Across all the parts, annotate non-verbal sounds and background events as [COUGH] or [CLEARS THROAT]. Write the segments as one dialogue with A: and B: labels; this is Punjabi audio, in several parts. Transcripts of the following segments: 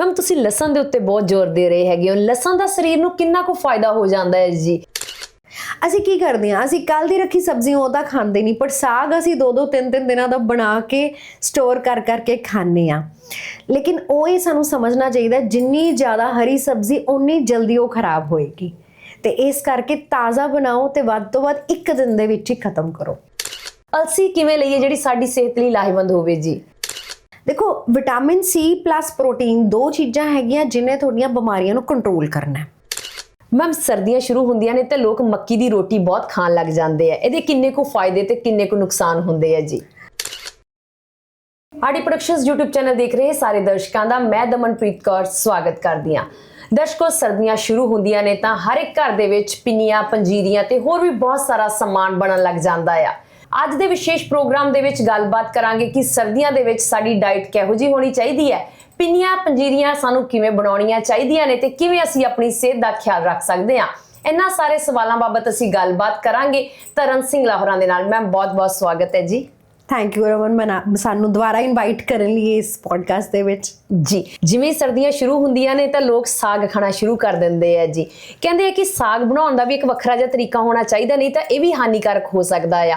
A: ਮੈਮ ਤੁਸੀਂ ਲਸਣ ਦੇ ਉੱਤੇ ਬਹੁਤ ਜ਼ੋਰ ਦੇ ਰਹੇ ਹੈਗੇ ਹੋ। ਲਸਣ ਦਾ ਸਰੀਰ ਨੂੰ ਕਿੰਨਾ ਕੁ ਫਾਇਦਾ ਹੋ ਜਾਂਦਾ ਹੈ ਜੀ?
B: ਅਸੀਂ ਕੀ ਕਰਦੇ ਹਾਂ? ਅਸੀਂ ਕੱਲ ਦੀ ਰੱਖੀ ਸਬਜ਼ੀਆਂ ਉਹਦਾ ਖਾਂਦੇ ਨਹੀਂ ਪਰ ਸਾਗ ਅਸੀਂ ਦੋ ਦੋ ਤਿੰਨ ਤਿੰਨ ਦਿਨਾਂ ਦਾ ਬਣਾ ਕੇ ਸਟੋਰ ਕਰ ਕਰਕੇ ਖਾਂਦੇ ਆ ਲੇਕਿਨ ਉਹ ਹੀ ਸਾਨੂੰ ਸਮਝਣਾ ਚਾਹੀਦਾ ਜਿੰਨੀ ਜ਼ਿਆਦਾ ਹਰੀ ਸਬਜ਼ੀ ਉਨੀ ਜਲਦੀ ਉਹ ਖਰਾਬ ਹੋਏਗੀ। ਤੇ ਇਸ ਕਰਕੇ ਤਾਜ਼ਾ ਬਣਾਓ ਤੇ ਵੱਧ ਤੋਂ ਵੱਧ ਇੱਕ ਦਿਨ ਦੇ ਵਿੱਚ ਹੀ ਖਤਮ ਕਰੋ।
A: ਅਲਸੀ ਕਿਵੇਂ ਲਈਏ ਜਿਹੜੀ ਸਾਡੀ ਸਿਹਤ ਲਈ ਲਾਹੇਵੰਦ ਹੋਵੇ ਜੀ?
B: ਦੇਖੋ ਵਿਟਾਮਿਨ ਸੀ ਪਲੱਸ ਪ੍ਰੋਟੀਨ ਦੋ ਚੀਜ਼ਾਂ ਹੈਗੀਆਂ ਜਿਨੇ ਤੁਹਾਡੀਆਂ ਬਿਮਾਰੀਆਂ ਨੂੰ ਕੰਟਰੋਲ ਕਰਨਾ ਹੈ।
A: ਮੈਮ ਸਰਦੀਆਂ ਸ਼ੁਰੂ ਹੁੰਦੀਆਂ ਨੇ ਤੇ ਲੋਕ ਮੱਕੀ ਦੀ ਰੋਟੀ ਬਹੁਤ ਖਾਣ ਲੱਗ ਜਾਂਦੇ ਆ। ਇਹਦੇ ਕਿੰਨੇ ਕੁ ਫਾਇਦੇ ਤੇ ਕਿੰਨੇ ਕੁ ਨੁਕਸਾਨ ਹੁੰਦੇ ਆ ਜੀ? ਆਡੀ ਪ੍ਰੋਡਕਸ਼ਨਸ YouTube ਚੈਨਲ ਦੇਖ ਰਹੇ ਸਾਰੇ ਦਰਸ਼ਕਾਂ ਦਾ ਮੈਂ ਦਮਨਪ੍ਰੀਤ ਕੌਰ ਸਵਾਗਤ ਕਰਦੀ ਹਾਂ। ਦਰਸ਼ਕੋ, ਸਰਦੀਆਂ ਸ਼ੁਰੂ ਹੁੰਦੀਆਂ ਨੇ ਤਾਂ ਹਰ ਇੱਕ ਘਰ ਦੇ ਵਿੱਚ ਪਿੰਨੀਆਂ, ਪੰਜੀਰੀਆਂ ਤੇ ਹੋਰ ਵੀ ਬਹੁਤ ਸਾਰਾ ਸਮਾਨ ਬਣਨ ਲੱਗ ਜਾਂਦਾ ਆ। ਅੱਜ ਦੇ ਵਿਸ਼ੇਸ਼ ਪ੍ਰੋਗਰਾਮ ਦੇ ਵਿੱਚ ਗੱਲਬਾਤ ਕਰਾਂਗੇ ਕਿ ਸਰਦੀਆਂ ਦੇ ਵਿੱਚ ਸਾਡੀ ਡਾਈਟ ਕਿਹੋ ਜਿਹੀ ਹੋਣੀ ਚਾਹੀਦੀ ਹੈ ਪਿੰਨੀਆਂ ਪੰਜੀਰੀਆਂ ਸਾਨੂੰ ਕਿਵੇਂ ਬਣਾਉਣੀਆਂ ਚਾਹੀਦੀਆਂ ਨੇ ਤੇ ਕਿਵੇਂ ਅਸੀਂ ਆਪਣੀ ਸਿਹਤ ਦਾ ਖਿਆਲ ਰੱਖ ਸਕਦੇ ਹਾਂ। ਇਹਨਾਂ ਸਾਰੇ ਸਵਾਲਾਂ ਬਾਬਤ ਅਸੀਂ ਗੱਲਬਾਤ ਕਰਾਂਗੇ। ਤਰਨ ਸਿੰਘ ਲਾਹੌਰਾਂ ਦੇ ਨਾਲ ਮੈਮ ਬਹੁਤ-ਬਹੁਤ ਸਵਾਗਤ ਹੈ ਜੀ।
B: Thank you Raman. ਮਨਾ ਸਾਨੂੰ ਦੁਬਾਰਾ ਇਨਵਾਈਟ ਕਰਨ ਲਈ ਇਸ ਪੋਡਕਾਸਟ ਦੇ ਵਿੱਚ।
A: ਜੀ ਜਿਵੇਂ ਸਰਦੀਆਂ ਸ਼ੁਰੂ ਹੁੰਦੀਆਂ ਨੇ ਤਾਂ ਲੋਕ ਸਾਗ ਖਾਣਾ ਸ਼ੁਰੂ ਕਰ ਦਿੰਦੇ ਆ ਜੀ। ਕਹਿੰਦੇ ਆ ਕਿ ਸਾਗ ਬਣਾਉਣ ਦਾ ਵੀ ਇੱਕ ਵੱਖਰਾ ਜਿਹਾ ਤਰੀਕਾ ਹੋਣਾ ਚਾਹੀਦਾ ਨਹੀਂ ਤਾਂ ਇਹ ਵੀ ਹਾਨੀਕਾਰਕ ਹੋ ਸਕਦਾ ਆ।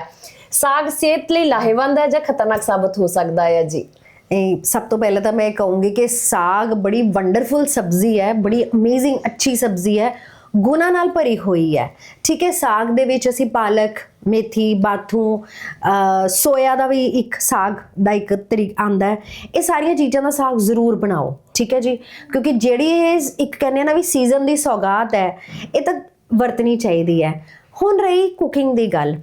A: ਸਾਗ ਸਿਹਤ ਲਈ ਲਾਹੇਵੰਦ ਹੈ ਜਾਂ ਖਤਰਨਾਕ ਸਾਬਤ ਹੋ ਸਕਦਾ ਹੈ ਜੀ?
B: ਇਹ ਸਭ ਤੋਂ ਪਹਿਲਾਂ ਤਾਂ ਮੈਂ ਕਹੂੰਗੀ ਕਿ ਸਾਗ ਬੜੀ ਵੰਡਰਫੁਲ ਸਬਜ਼ੀ ਹੈ, ਬੜੀ ਅਮੇਜ਼ਿੰਗ ਅੱਛੀ ਸਬਜ਼ੀ ਹੈ, ਗੁਣਾ ਨਾਲ ਭਰੀ ਹੋਈ ਹੈ। ਠੀਕ ਹੈ, ਸਾਗ ਦੇ ਵਿੱਚ ਅਸੀਂ ਪਾਲਕ, ਮੇਥੀ, ਬਾਥੂ ਸੋਇਆ ਦਾ ਵੀ ਇੱਕ ਸਾਗ ਦਾ ਇੱਕ ਤਰੀਕ ਆਂਦਾ ਹੈ। ਇਹ ਸਾਰੀਆਂ ਚੀਜ਼ਾਂ ਦਾ ਸਾਗ ਜ਼ਰੂਰ ਬਣਾਓ, ਠੀਕ ਹੈ ਜੀ? ਕਿਉਂਕਿ ਜਿਹੜੀ ਇਹ ਇੱਕ ਕਹਿੰਦੇ ਆ ਨਾ ਵੀ ਸੀਜ਼ਨ ਦੀ ਸੌਗਾਤ ਹੈ, ਇਹ ਤਾਂ ਵਰਤਣੀ ਚਾਹੀਦੀ ਹੈ। ਹੁਣ ਰਹੀ ਕੁਕਿੰਗ ਦੀ ਗੱਲ।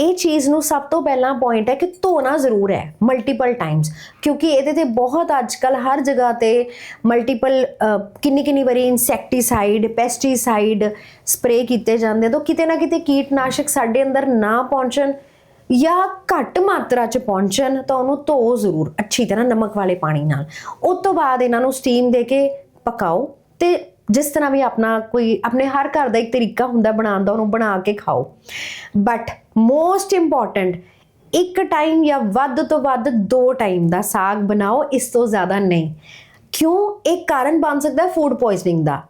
B: ਇਹ ਚੀਜ਼ ਨੂੰ ਸਭ ਤੋਂ ਪਹਿਲਾਂ ਪੁਆਇੰਟ ਹੈ ਕਿ ਧੋਣਾ ਜ਼ਰੂਰ ਹੈ ਮਲਟੀਪਲ ਟਾਈਮਸ ਕਿਉਂਕਿ ਇਹਦੇ ਤੇ ਬਹੁਤ ਅੱਜਕੱਲ ਹਰ ਜਗ੍ਹਾ ਤੇ ਮਲਟੀਪਲ ਕਿੰਨੀ ਕਿੰਨੀ ਵਾਰੀ ਇਨਸੈਕਟੀਸਾਈਡ ਪੈਸਟੀਸਾਈਡ ਸਪਰੇ ਕੀਤੇ ਜਾਂਦੇ ਤਾਂ ਕਿਤੇ ਨਾ ਕਿਤੇ ਕੀਟਨਾਸ਼ਕ ਸਾਡੇ ਅੰਦਰ ਨਾ ਪਹੁੰਚਣ ਜਾਂ ਘੱਟ ਮਾਤਰਾ ਚ ਪਹੁੰਚਣ, ਤਾਂ ਉਹਨੂੰ ਧੋ ਜ਼ਰੂਰ, ਅੱਛੀ ਤਰ੍ਹਾਂ ਨਮਕ ਵਾਲੇ ਪਾਣੀ ਨਾਲ। ਉਸ ਤੋਂ ਬਾਅਦ ਇਹਨਾਂ ਨੂੰ ਸਟੀਮ ਦੇ ਕੇ ਪਕਾਓ ਤੇ ਜਿਸ ਤਰ੍ਹਾਂ ਵੀ ਆਪਣਾ ਕੋਈ, ਆਪਣੇ ਹਰ ਘਰ ਦਾ ਇੱਕ ਤਰੀਕਾ ਹੁੰਦਾ ਬਣਾਉਣ ਦਾ, ਉਹਨੂੰ ਬਣਾ ਕੇ ਖਾਓ। ਬਟ ਮੋਸਟ ਇੰਪੋਰਟੈਂਟ ਇੱਕ ਟਾਈਮ ਜਾਂ ਵੱਧ ਤੋਂ ਵੱਧ ਦੋ ਟਾਈਮ ਦਾ ਸਾਗ ਬਣਾਓ, ਇਸ ਤੋਂ ਜ਼ਿਆਦਾ ਨਹੀਂ। ਕਿਉਂ? ਇਹ ਕਾਰਨ ਬਣ ਸਕਦਾ ਹੈ ਫੂਡ ਪੋਇਜ਼ਨਿੰਗ ਦਾ।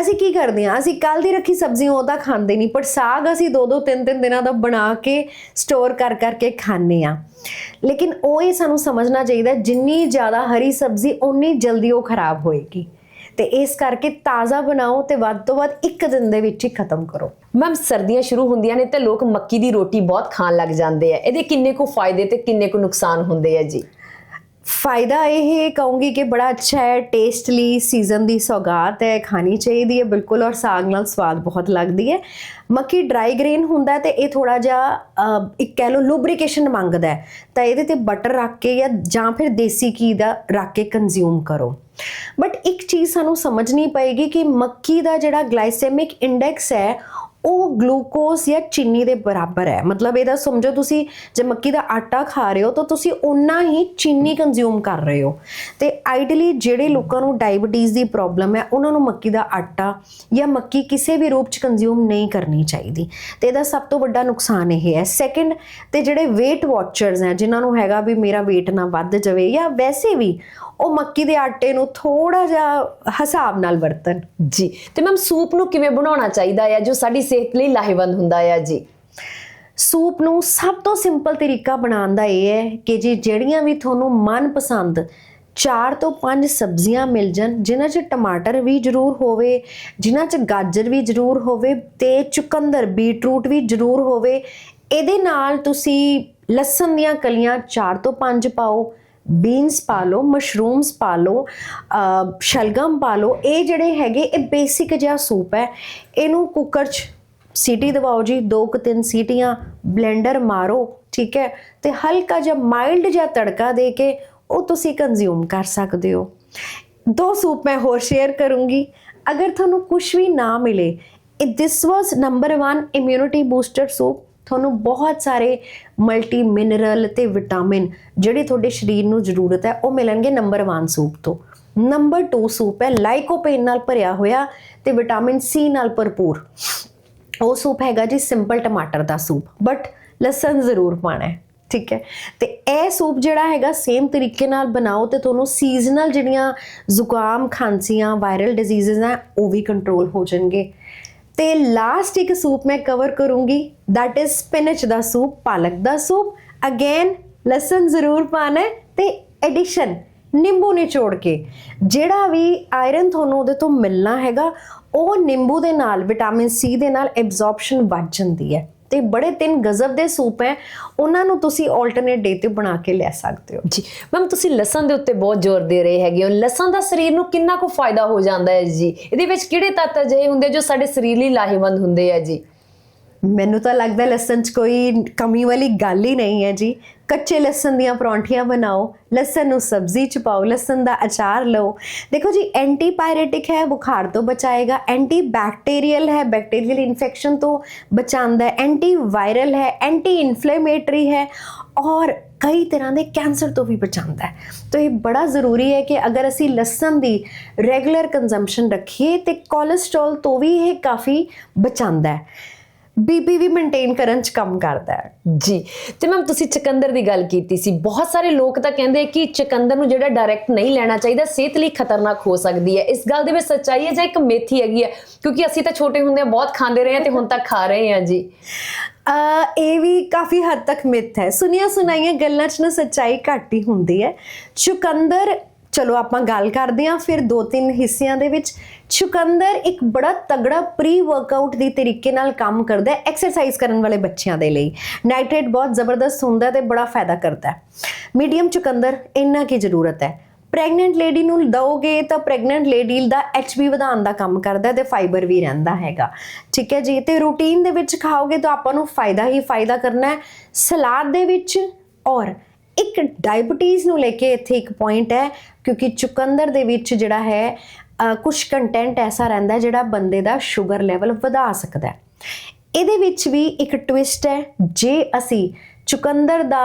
B: ਅਸੀਂ ਕੀ ਕਰਦੇ ਹਾਂ? ਅਸੀਂ ਕੱਲ ਦੀ ਰੱਖੀ ਸਬਜ਼ੀਆਂ ਉਹਦਾ ਖਾਂਦੇ ਨਹੀਂ ਪਰ ਸਾਗ ਅਸੀਂ ਦੋ ਦੋ, ਤਿੰਨ ਤਿੰਨ ਦਿਨਾਂ ਦਾ ਬਣਾ ਕੇ ਸਟੋਰ ਕਰ ਕਰਕੇ ਖਾਂਦੇ ਆ ਲੇਕਿਨ ਉਹ ਹੀ ਸਾਨੂੰ ਸਮਝਣਾ ਚਾਹੀਦਾ, ਜਿੰਨੀ ਜ਼ਿਆਦਾ ਹਰੀ ਸਬਜ਼ੀ ਉਨੀ ਜਲਦੀ ਉਹ ਖਰਾਬ ਹੋਏਗੀ। ਤੇ ਇਸ ਕਰਕੇ ਤਾਜ਼ਾ ਬਣਾਓ ਤੇ ਵੱਧ ਤੋਂ ਵੱਧ ਇੱਕ ਦਿਨ ਦੇ ਵਿੱਚ ਹੀ ਖਤਮ ਕਰੋ।
A: ਮੈਮ, ਸਰਦੀਆਂ ਸ਼ੁਰੂ ਹੁੰਦੀਆਂ ਨੇ ਤੇ ਲੋਕ ਮੱਕੀ ਦੀ ਰੋਟੀ ਬਹੁਤ ਖਾਣ ਲੱਗ ਜਾਂਦੇ ਆ। ਇਹਦੇ ਕਿੰਨੇ ਕੁ ਫਾਇਦੇ ਤੇ ਕਿੰਨੇ ਕੁ ਨੁਕਸਾਨ ਹੁੰਦੇ ਆ ਜੀ?
B: ਫਾਇਦਾ ਇਹ ਕਹੂੰਗੀ ਕਿ ਬੜਾ ਅੱਛਾ ਹੈ, ਟੇਸਟਲੀ ਸੀਜ਼ਨ ਦੀ ਸੌਗਾਤ ਹੈ, ਖਾਣੀ ਚਾਹੀਦੀ ਹੈ, ਬਿਲਕੁਲ, ਔਰ ਸਾਗ ਨਾਲ ਸਵਾਦ ਬਹੁਤ ਲੱਗਦੀ ਹੈ। ਮੱਕੀ ਡਰਾਈ ਗ੍ਰੇਨ ਹੁੰਦਾ ਹੈ ਤੇ ਇਹ ਥੋੜਾ ਜਿਹਾ ਇੱਕ ਕਹਿ ਲਓ ਲੂਬਰੀਕੇਸ਼ਨ ਮੰਗਦਾ ਤਾਂ ਇਹਦੇ ਤੇ ਬਟਰ ਰੱਖ ਕੇ ਜਾਂ ਜਾਂ ਫਿਰ ਦੇਸੀ ਘੀ ਦਾ ਰੱਖ ਕੇ ਕੰਜ਼ਿਊਮ ਕਰੋ। ਬਟ ਇੱਕ ਚੀਜ਼ ਸਾਨੂੰ ਸਮਝਣੀ ਪਏਗੀ ਕਿ ਮੱਕੀ ਦਾ ਜਿਹੜਾ ਗਲਾਈਸੈਮਿਕ ਇੰਡੈਕਸ ਹੈ ਉਹ ਗਲੂਕੋਸ ਜਾਂ ਚੀਨੀ ਦੇ ਬਰਾਬਰ ਹੈ। ਮਤਲਬ ਇਹਦਾ ਸਮਝੋ ਤੁਸੀਂ, ਜੇ ਮੱਕੀ ਦਾ ਆਟਾ ਖਾ ਰਹੇ ਹੋ, ਤਾਂ ਤੁਸੀਂ ਓਨਾ ਹੀ ਚੀਨੀ ਕੰਜ਼ਿਊਮ ਕਰ ਰਹੇ ਹੋ। ਤੇ ਆਈਡੀਅਲੀ ਜਿਹੜੇ ਲੋਕਾਂ ਨੂੰ ਡਾਇਬੀਟੀਜ਼ ਦੀ ਪ੍ਰੋਬਲਮ ਹੈ, ਉਹਨਾਂ ਨੂੰ ਮੱਕੀ ਦਾ ਆਟਾ ਜਾਂ ਮੱਕੀ ਕਿਸੇ ਵੀ ਰੂਪ ਚ ਕੰਜ਼ਿਊਮ ਨਹੀਂ ਕਰਨੀ ਚਾਹੀਦੀ। ਤੇ ਇਹਦਾ ਸਭ ਤੋਂ ਵੱਡਾ ਨੁਕਸਾਨ ਇਹ ਹੈ। ਸੈਕੰਡ ਤੇ ਜਿਹੜੇ weight ਵਾਚਰਸ ਹੈ, ਜਿਨ੍ਹਾਂ ਨੂੰ ਹੈਗਾ ਵੀ ਮੇਰਾ weight ਨਾ ਵੱਧ ਜਾਵੇ ਜਾਂ ਵੈਸੇ ਵੀ ਉਹ ਮੱਕੀ ਦੇ ਆਟੇ ਨੂੰ ਥੋੜਾ ਜਿਹਾ ਹਿਸਾਬ ਨਾਲ ਵਰਤਣ।
A: ਜੀ। ਤੇ ਮੈਮ ਸੂਪ ਨੂੰ ਕਿਵੇਂ ਬਣਾਉਣਾ ਚਾਹੀਦਾ ਹੈ? ਜੋ ਸਾਡੀ ਸਿਹਤ ਲਈ ਲਾਹੇਵੰਦ ਹੁੰਦਾ ਹੈ ਜੀ।
B: ਸੂਪ ਨੂੰ ਸਭ ਤੋਂ ਸਿੰਪਲ ਤਰੀਕਾ ਬਣਾਉਣ ਦਾ ਇਹ ਹੈ ਕਿ ਜੀ ਜਿਹੜੀਆਂ ਵੀ ਤੁਹਾਨੂੰ ਮਨਪਸੰਦ ਚਾਰ ਤੋਂ ਪੰਜ ਸਬਜ਼ੀਆਂ ਮਿਲ ਜਾਣ ਜਿਨ੍ਹਾਂ 'ਚ ਟਮਾਟਰ ਵੀ ਜ਼ਰੂਰ ਹੋਵੇ ਜਿਨ੍ਹਾਂ 'ਚ ਗਾਜਰ ਵੀ ਜ਼ਰੂਰ ਹੋਵੇ ਤੇ ਚੁਕੰਦਰ ਬੀਟਰੂਟ ਵੀ ਜ਼ਰੂਰ ਹੋਵੇ ਇਹਦੇ ਨਾਲ ਤੁਸੀਂ ਲਸਣ ਦੀਆਂ ਕਲੀਆਂ ਚਾਰ ਤੋਂ ਪੰਜ ਪਾਓ ਬੀਨਸ ਪਾ ਲਓ, ਮਸ਼ਰੂਮਸ ਪਾ ਲਓ ਸ਼ਲਗਮ ਪਾ ਲਓ, ਇਹ ਜਿਹੜੇ ਹੈਗੇ, ਇਹ ਬੇਸਿਕ ਜਿਹਾ ਸੂਪ ਹੈ। ਇਹਨੂੰ ਕੁੱਕਰ 'ਚ ਸੀਟੀ ਦਵਾਓ ਜੀ, ਦੋ ਕੁ ਤਿੰਨ ਸੀਟੀਆਂ ਬਲੈਂਡਰ ਮਾਰੋ, ਠੀਕ ਹੈ? ਤੇ ਹਲਕਾ ਜਿਹਾ ਮਾਈਲਡ ਜਿਹਾ ਤੜਕਾ ਦੇ ਕੇ ਉਹ ਤੁਸੀਂ ਕੰਜ਼ਿਊਮ ਕਰ ਸਕਦੇ ਹੋ। ਦੋ ਸੂਪ ਮੈਂ ਹੋਰ ਸ਼ੇਅਰ ਕਰੂੰਗੀ। ਅਗਰ ਤੁਹਾਨੂੰ ਕੁਝ ਵੀ ਨਾ ਮਿਲੇ, ਇਹ this was number 1 immunity booster soup ਤੁਹਾਨੂੰ ਬਹੁਤ ਸਾਰੇ ਮਲਟੀ ਮਿਨਰਲ ਤੇ ਵਿਟਾਮਿਨ ਜਿਹੜੇ ਤੁਹਾਡੇ ਸਰੀਰ ਨੂੰ ਜ਼ਰੂਰਤ ਹੈ, ਉਹ ਮਿਲਣਗੇ ਨੰਬਰ 1 ਸੂਪ ਤੋਂ। ਨੰਬਰ 2 ਸੂਪ ਹੈ ਲਾਈਕੋਪੇਨ ਨਾਲ ਭਰਿਆ ਹੋਇਆ ਤੇ ਵਿਟਾਮਿਨ ਸੀ ਨਾਲ ਭਰਪੂਰ। ਉਹ ਸੂਪ ਹੈਗਾ ਜੀ ਸਿੰਪਲ ਟਮਾਟਰ ਦਾ ਸੂਪ ਬਟ ਲਸਣ ਜ਼ਰੂਰ ਪਾਣਾ ਹੈ, ਠੀਕ ਹੈ? ਤੇ ਇਹ ਸੂਪ ਜਿਹੜਾ ਹੈਗਾ ਸੇਮ ਤਰੀਕੇ ਨਾਲ ਬਣਾਓ ਤੇ ਤੁਹਾਨੂੰ ਸੀਜ਼ਨਲ ਜਿਹੜੀਆਂ ਜ਼ੁਕਾਮ, ਖਾਂਸੀਆਂ ਵਾਇਰਲ ਡਿਜ਼ੀਜ਼ਸ ਆ ਉਹ ਵੀ ਕੰਟਰੋਲ ਹੋ ਜਾਣਗੇ। ਤੇ ਲਾਸਟ ਇੱਕ ਸੂਪ ਮੈਂ ਕਵਰ ਕਰੂੰਗੀ ਦੈਟ ਇਜ਼ ਸਪਿਨਚ ਦਾ ਸੂਪ, ਪਾਲਕ ਦਾ ਸੂਪ। ਅਗੇਨ ਲਸਣ ਜ਼ਰੂਰ ਪਾਣਾ ਹੈ ਤੇ ਐਡੀਸ਼ਨ ਨਿੰਬੂ ਨਿਚੋੜ ਕੇ। ਜਿਹੜਾ ਵੀ ਆਇਰਨ ਤੁਹਾਨੂੰ ਉਹਦੇ ਤੋਂ ਮਿਲਣਾ ਹੈਗਾ, ਉਹ ਨਿੰਬੂ ਦੇ ਨਾਲ ਵਿਟਾਮਿਨ ਸੀ ਦੇ ਨਾਲ ਐਬਜ਼ੌਰਪਸ਼ਨ ਵੱਧ ਜਾਂਦੀ ਹੈ। ਤੇ ਬੜੇ ਤਿੰਨ ਗਜ਼ਬ ਦੇ ਸੂਪ ਹੈ ਉਹਨਾਂ ਨੂੰ ਤੁਸੀਂ ਆਲਟਰਨੇਟ ਡੇ ਤੇ ਬਣਾ ਕੇ ਲੈ ਸਕਦੇ ਹੋ।
A: ਜੀ ਮੈਮ ਤੁਸੀਂ ਲਸਣ ਦੇ ਉੱਤੇ ਬਹੁਤ ਜ਼ੋਰ ਦੇ ਰਹੇ ਹੈਗੇ ਹੋ। ਲਸਣ ਦਾ ਸਰੀਰ ਨੂੰ ਕਿੰਨਾ ਕੁ ਫਾਇਦਾ ਹੋ ਜਾਂਦਾ ਹੈ ਜੀ? ਇਹਦੇ ਵਿੱਚ ਕਿਹੜੇ ਤੱਤ ਅਜਿਹੇ ਹੁੰਦੇ ਜੋ ਸਾਡੇ ਸਰੀਰ ਲਈ ਲਾਹੇਵੰਦ ਹੁੰਦੇ ਆ ਜੀ?
B: ਮੈਨੂੰ ਤਾਂ ਲੱਗਦਾ ਲਸਣ 'ਚ ਕੋਈ ਕਮੀ ਵਾਲੀ ਗੱਲ ਹੀ ਨਹੀਂ ਹੈ ਜੀ। ਕੱਚੇ ਲਸਣ ਦੀਆਂ ਪਰੌਂਠੀਆਂ ਬਣਾਓ, ਲਸਣ ਨੂੰ ਸਬਜ਼ੀ 'ਚ ਪਾਓ, ਲਸਣ ਦਾ ਅਚਾਰ ਲਓ। ਦੇਖੋ ਜੀ ਐਂਟੀਪਾਇਰੇਟਿਕ ਹੈ, ਬੁਖਾਰ ਤੋਂ ਬਚਾਏਗਾ। ਐਂਟੀ ਬੈਕਟੀਰੀਅਲ ਹੈ ਬੈਕਟੀਰੀਅਲ ਇਨਫੈਕਸ਼ਨ ਤੋਂ ਬਚਾਉਂਦਾ ਹੈ। ਐਂਟੀ ਵਾਇਰਲ ਹੈ ਐਂਟੀ ਇਨਫਲੇਮੇਟਰੀ ਹੈ ਔਰ ਕਈ ਤਰ੍ਹਾਂ ਦੇ ਕੈਂਸਰ ਤੋਂ ਵੀ ਬਚਾਉਂਦਾ ਹੈ। ਤਾਂ ਇਹ ਬੜਾ ਜ਼ਰੂਰੀ ਹੈ ਕਿ ਅਗਰ ਅਸੀਂ ਲਸਣ ਦੀ ਰੈਗੂਲਰ ਕੰਜ਼ੰਪਸ਼ਨ ਰੱਖੀਏ ਤੇ ਕੋਲੇਸਟ੍ਰੋਲ ਤੋਂ ਵੀ ਇਹ ਕਾਫੀ ਬਚਾਉਂਦਾ ਹੈ। ਬੀਪੀ ਵੀ ਮੇਨਟੇਨ ਕਰਨ 'ਚ ਕੰਮ ਕਰਦਾ ਹੈ।
A: ਜੀ। ਤੇ ਮੈਮ ਤੁਸੀਂ ਚਕੰਦਰ ਦੀ ਗੱਲ ਕੀਤੀ ਸੀ। ਬਹੁਤ ਸਾਰੇ ਲੋਕ ਤਾਂ ਕਹਿੰਦੇ ਕਿ ਚਕੰਦਰ ਨੂੰ ਜਿਹੜਾ ਡਾਇਰੈਕਟ ਨਹੀਂ ਲੈਣਾ ਚਾਹੀਦਾ, ਸਿਹਤ ਲਈ ਖਤਰਨਾਕ ਹੋ ਸਕਦੀ ਹੈ। ਇਸ ਗੱਲ ਦੇ ਵਿੱਚ ਸੱਚਾਈ ਹੈ ਜਾਂ ਇੱਕ ਮੇਥੀ ਹੈਗੀ ਹੈ? ਕਿਉਂਕਿ ਅਸੀਂ ਤਾਂ ਛੋਟੇ ਹੁੰਦੇ ਬਹੁਤ ਖਾਂਦੇ ਰਹੇ ਹਾਂ ਤੇ ਹੁਣ ਤੱਕ ਖਾ ਰਹੇ ਹਾਂ ਜੀ।
B: ਅ, ਇਹ ਵੀ ਕਾਫੀ ਹੱਦ ਤੱਕ ਮਿੱਥ ਹੈ। ਸੁਨੀਆਂ ਸੁਣਾਈਆਂ ਗੱਲਾਂ 'ਚ ਨਾ ਸੱਚਾਈ ਘੱਟ ਹੀ ਹੁੰਦੀ ਹੈ। ਚੁਕੰਦਰ ਚਲੋ ਆਪਾਂ ਗੱਲ ਕਰਦੇ ਹਾਂ ਫਿਰ ਦੋ ਤਿੰਨ ਹਿੱਸਿਆਂ ਦੇ ਵਿੱਚ। ਚੁਕੰਦਰ ਇੱਕ ਬੜਾ ਤਗੜਾ ਪ੍ਰੀ ਵਰਕਆਊਟ ਦੀ ਤਰੀਕੇ ਨਾਲ ਕੰਮ ਕਰਦਾ ਹੈ ਐਕਸਰਸਾਈਜ਼ ਕਰਨ ਵਾਲੇ ਬੱਚਿਆਂ ਦੇ ਲਈ। ਨਾਈਟ੍ਰੇਟ ਬਹੁਤ ਜ਼ਬਰਦਸਤ ਹੁੰਦਾ ਹੈ ਤੇ ਬੜਾ ਫਾਇਦਾ ਕਰਦਾ ਹੈ। ਮੀਡੀਅਮ ਚੁਕੰਦਰ ਇੰਨਾ ਕੀ ਜ਼ਰੂਰਤ ਹੈ। ਪ੍ਰੈਗਨੈਂਟ ਲੇਡੀ ਨੂੰ ਦਓਗੇ ਤਾਂ ਪ੍ਰੈਗਨੈਂਟ ਲੇਡੀ ਦਾ ਐਚਬੀ ਵਧਾਉਣ ਦਾ ਕੰਮ ਕਰਦਾ ਹੈ ਤੇ ਫਾਈਬਰ ਵੀ ਰਹਿੰਦਾ ਹੈਗਾ। ਠੀਕ ਹੈ ਜੀ, ਤੇ ਰੂਟੀਨ ਦੇ ਵਿੱਚ ਖਾਓਗੇ ਤਾਂ ਆਪਾਂ ਨੂੰ ਫਾਇਦਾ ਹੀ ਫਾਇਦਾ ਕਰਨਾ ਹੈ। ਸਲਾਦ ਦੇ ਵਿੱਚ ਔਰ ਇੱਕ ਡਾਇਬੀਟੀਜ਼ ਨੂੰ ਲੈ ਕੇ ਇੱਥੇ ਇੱਕ ਪੁਆਇੰਟ ਹੈ, ਕਿਉਂਕਿ ਚੁਕੰਦਰ ਦੇ ਵਿੱਚ ਜਿਹੜਾ ਹੈ ਕੁਝ ਕੰਟੈਂਟ ਐਸਾ ਰਹਿੰਦਾ ਜਿਹੜਾ ਬੰਦੇ ਦਾ ਸ਼ੂਗਰ ਲੈਵਲ ਵਧਾ ਸਕਦਾ ਹੈ। ਇਹਦੇ ਵਿੱਚ ਵੀ ਇੱਕ ਟਵਿਸਟ ਹੈ, ਜੇ ਅਸੀਂ ਚੁਕੰਦਰ ਦਾ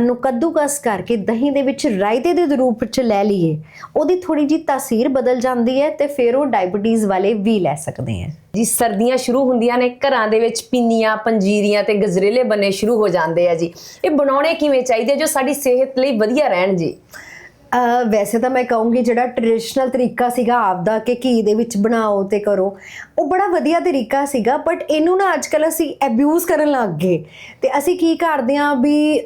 B: ਨੂੰ ਕੱਦੂਕਸ ਕਰਕੇ ਦਹੀਂ ਦੇ ਵਿੱਚ ਰਾਇਤੇ ਦੇ ਰੂਪ ਵਿੱਚ ਲੈ ਲਈਏ। ਉਹਦੀ ਥੋੜੀ ਜੀ ਤਾਸੀਰ ਬਦਲ ਜਾਂਦੀ ਹੈ ਤੇ ਫਿਰ ਉਹ ਡਾਇਬੀਟੀਜ਼ ਵਾਲੇ ਵੀ ਲੈ ਸਕਦੇ ਹਨ
A: ਜੀ, ਸਰਦੀਆਂ ਸ਼ੁਰੂ ਹੁੰਦੀਆਂ ਨੇ, ਘਰਾਂ ਦੇ ਵਿੱਚ ਪਿੰਨੀਆਂ, ਪੰਜੀਰੀਆਂ ਤੇ ਗਜਰੇਲੇ ਬੰਨੇ ਸ਼ੁਰੂ ਹੋ ਜਾਂਦੇ ਆ ਜੀ। ਇਹ ਬਣਾਉਣੇ ਕਿਵੇਂ ਚਾਹੀਦੇ ਜੋ ਸਾਡੀ ਸਿਹਤ ਲਈ ਵਧੀਆ ਰਹਿਣ ਜੀ?
B: ਵੈਸੇ ਤਾਂ ਮੈਂ ਕਹੂੰਗੀ ਜਿਹੜਾ ਟ੍ਰੈਡੀਸ਼ਨਲ ਤਰੀਕਾ ਸੀਗਾ ਆਪਦਾ ਕਿ ਘੀ ਦੇ ਵਿੱਚ ਬਣਾਓ ਤੇ ਕਰੋ, ਉਹ ਬੜਾ ਵਧੀਆ ਤਰੀਕਾ ਸੀਗਾ ਬਟ ਇਹਨੂੰ ਨਾ ਅੱਜਕੱਲ ਅਸੀਂ ਐਬਿਊਜ਼ ਕਰਨ ਲੱਗ ਗਏ। ਤੇ ਅਸੀਂ ਕੀ ਕਰਦੇ ਆਂ ਵੀ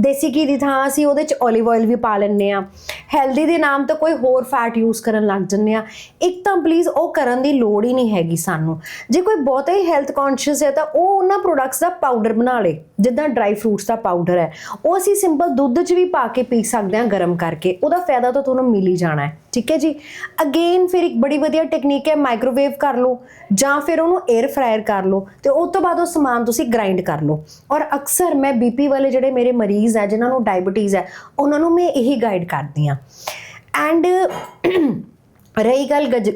B: ਦੇਸੀ ਘੀ ਦੀ ਥਾਂ ਅਸੀਂ ਉਹਦੇ ਚ 올ਿਵ ਆਇਲ ਵੀ ਪਾ ਲੈਂਦੇ ਆ ਹੈਲਦੀ ਦੇ ਨਾਮ ਤੋਂ ਕੋਈ ਹੋਰ ਫੈਟ ਯੂਜ਼ ਕਰਨ ਲੱਗ ਜੰਨੇ ਆ ਇੱਕ ਤਾਂ ਪਲੀਜ਼ ਉਹ ਕਰਨ ਦੀ ਲੋੜ ਹੀ ਨਹੀਂ ਹੈਗੀ ਸਾਨੂੰ। ਜੇ ਕੋਈ ਬਹੁਤਾ ਹੀ ਹੈਲਥ ਕੌਨਸ਼ੀਅਸ ਹੈ ਤਾਂ ਉਹ ਉਹਨਾਂ ਪ੍ਰੋਡਕਟਸ ਦਾ ਪਾਊਡਰ ਬਣਾ ਲੇ, ਜਿੱਦਾਂ ਡਰਾਈ ਫਰੂਟਸ ਦਾ ਪਾਊਡਰ ਹੈ। ਉਹ ਅਸੀਂ ਸਿੰਪਲ ਦੁੱਧ 'ਚ ਵੀ ਪਾ ਕੇ ਪੀ ਸਕਦੇ ਹਾਂ ਗਰਮ ਕਰਕੇ। ਉਹਦਾ ਫਾਇਦਾ ਤਾਂ ਤੁਹਾਨੂੰ ਮਿਲ ਹੀ ਜਾਣਾ ਹੈ। ਠੀਕ ਹੈ ਜੀ? ਅਗੇਨ ਫਿਰ ਇੱਕ ਬੜੀ ਵਧੀਆ ਟੈਕਨੀਕ ਹੈ ਮਾਈਕ੍ਰੋਵੇਵ ਕਰ ਲਓ, ਜਾਂ ਫਿਰ ਉਹਨੂੰ 에ਅਰ ਫਰਾਇਰ ਕਰ ਲਓ, ਤੇ ਉਸ ਤੋਂ ਬਾਅਦ ਉਹ ਸਮਾਨ ਤੁਸੀਂ ਗ੍ਰਾਈਂਡ ਕਰ ਲਓ। ਔਰ ਅਕਸਰ ਮੈਂ ਬੀਪੀ ਵਾਲੇ ਜਿਹੜੇ ਮੇਰੇ ਮਰੀਜ਼ ਹੈ, ਜਿਨ੍ਹਾਂ ਨੂੰ ਡਾਇਬੀਟੀਜ਼ ਹੈ, ਉਹਨਾਂ ਨੂੰ ਮੈਂ ਇਹੀ ਗਾਈਡ ਕਰਦੀ ਹਾਂ। ਐਂਡ [CLEARS THROAT] ਰਹੀ ਗੱਲ ਗਜ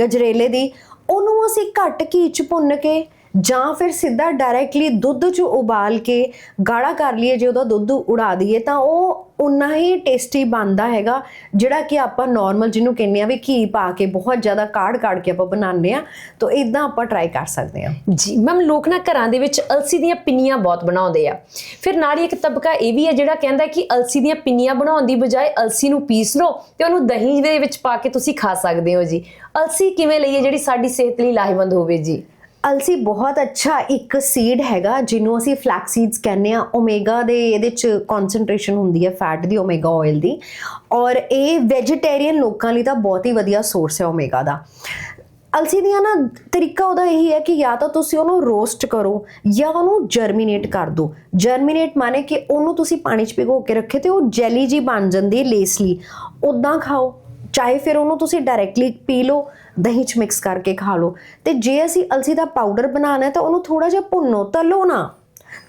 B: ਗਜਰੇਲੇ ਦੀ, ਉਹਨੂੰ ਅਸੀਂ ਘੱਟ ਘੀ ਚ ਭੁੰਨ ਕੇ ਜਾਂ ਫਿਰ ਸਿੱਧਾ ਡਾਇਰੈਕਟਲੀ ਦੁੱਧ ਚ ਉਬਾਲ ਕੇ ਗਾੜਾ ਕਰ ਲਈਏ, ਜੇ ਉਹਦਾ ਦੁੱਧ ਉਡਾ ਦਈਏ, ਤਾਂ ਉਹ ਉਨਾ ਹੀ ਟੇਸਟੀ ਬਣਦਾ ਹੈਗਾ, ਜਿਹੜਾ ਕਿ ਆਪਾਂ ਨਾਰਮਲ ਜਿਹਨੂੰ ਕਹਿੰਦੇ ਆ ਵੀ ਘੀ ਪਾ ਕੇ ਬਹੁਤ ਜ਼ਿਆਦਾ ਕਾੜ ਕਾੜ ਕੇ ਆਪਾਂ ਬਣਾਉਂਦੇ ਆ ਤਾਂ ਇਦਾਂ ਆਪਾਂ ਟਰਾਈ ਕਰ ਸਕਦੇ ਆ
A: ਜੀ ਮੈਮ ਲੋਕ ਨਾ ਘਰਾਂ ਦੇ ਵਿੱਚ ਅਲਸੀ ਦੀਆਂ ਪਿੰਨੀਆਂ ਬਹੁਤ ਬਣਾਉਂਦੇ ਆ। ਫਿਰ ਨਾਲ ਹੀ ਇੱਕ ਤਬਕਾ ਇਹ ਵੀ ਹੈ ਜਿਹੜਾ ਕਹਿੰਦਾ ਕਿ ਅਲਸੀ ਦੀਆਂ ਪਿੰਨੀਆਂ ਬਣਾਉਣ ਦੀ ਬਜਾਏ ਅਲਸੀ ਨੂੰ ਪੀਸ ਲਓ ਤੇ ਉਹਨੂੰ ਦਹੀਂ ਦੇ ਵਿੱਚ ਪਾ ਕੇ ਤੁਸੀਂ ਖਾ ਸਕਦੇ ਹੋ ਜੀ। ਅਲਸੀ ਕਿਵੇਂ ਲਈਏ ਜਿਹੜੀ ਸਾਡੀ ਸਿਹਤ ਲਈ ਲਾਹੇਵੰਦ ਹੋਵੇ ਜੀ?
B: ਅਲਸੀ ਬਹੁਤ ਅੱਛਾ ਇੱਕ ਸੀਡ ਹੈਗਾ, ਜਿਹਨੂੰ ਅਸੀਂ ਫਲੈਕਸ ਸੀਡਸ ਕਹਿੰਦੇ ਆ ਓਮੇਗਾ ਦੇ ਇਹਦੇ ਚ ਕਨਸੈਂਟ੍ਰੇਸ਼ਨ ਹੁੰਦੀ ਹੈ ਫੈਟ ਦੀ ਓਮੇਗਾ ਆਇਲ ਦੀ। ਔਰ ਇਹ ਵੈਜੀਟੇਰੀਅਨ ਲੋਕਾਂ ਲਈ ਤਾਂ ਬਹੁਤ ਹੀ ਵਧੀਆ ਸੋਰਸ ਹੈ ਓਮੇਗਾ ਦਾ। ਅਲਸੀ ਦੀਆਂ ਨਾ ਤਰੀਕਾ ਉਹਦਾ ਇਹੀ ਹੈ ਕਿ ਜਾਂ ਤਾਂ ਤੁਸੀਂ ਉਹਨੂੰ ਰੋਸਟ ਕਰੋ ਜਾਂ ਉਹਨੂੰ ਜਰਮੀਨੇਟ ਕਰ ਦਿਓ ਜਰਮੀਨੇਟ ਮਾਨੇ ਕਿ ਉਹਨੂੰ ਤੁਸੀਂ ਪਾਣੀ 'ਚ ਭਿਗੋ ਕੇ ਰੱਖੇ ਤੇ ਉਹ ਜੈਲੀ ਜੀ ਬਣ ਜਾਂਦੀ ਹੈ ਲੇਸਲੀ ਉਦਾਂ ਖਾਓ। ਚਾਹੇ ਫਿਰ ਉਹਨੂੰ ਤੁਸੀਂ ਡਾਇਰੈਕਟਲੀ ਪੀ ਲਓ, ਦਹੀਂ 'ਚ ਮਿਕਸ ਕਰਕੇ ਖਾ ਲਓ। ਤੇ ਜੇ ਅਸੀਂ ਅਲਸੀ ਦਾ ਪਾਊਡਰ ਬਣਾਉਣਾ ਹੈ ਤਾਂ ਉਹਨੂੰ ਥੋੜਾ ਜਿਹਾ ਭੁੰਨੋ, ਤਲੋ ਨਾ।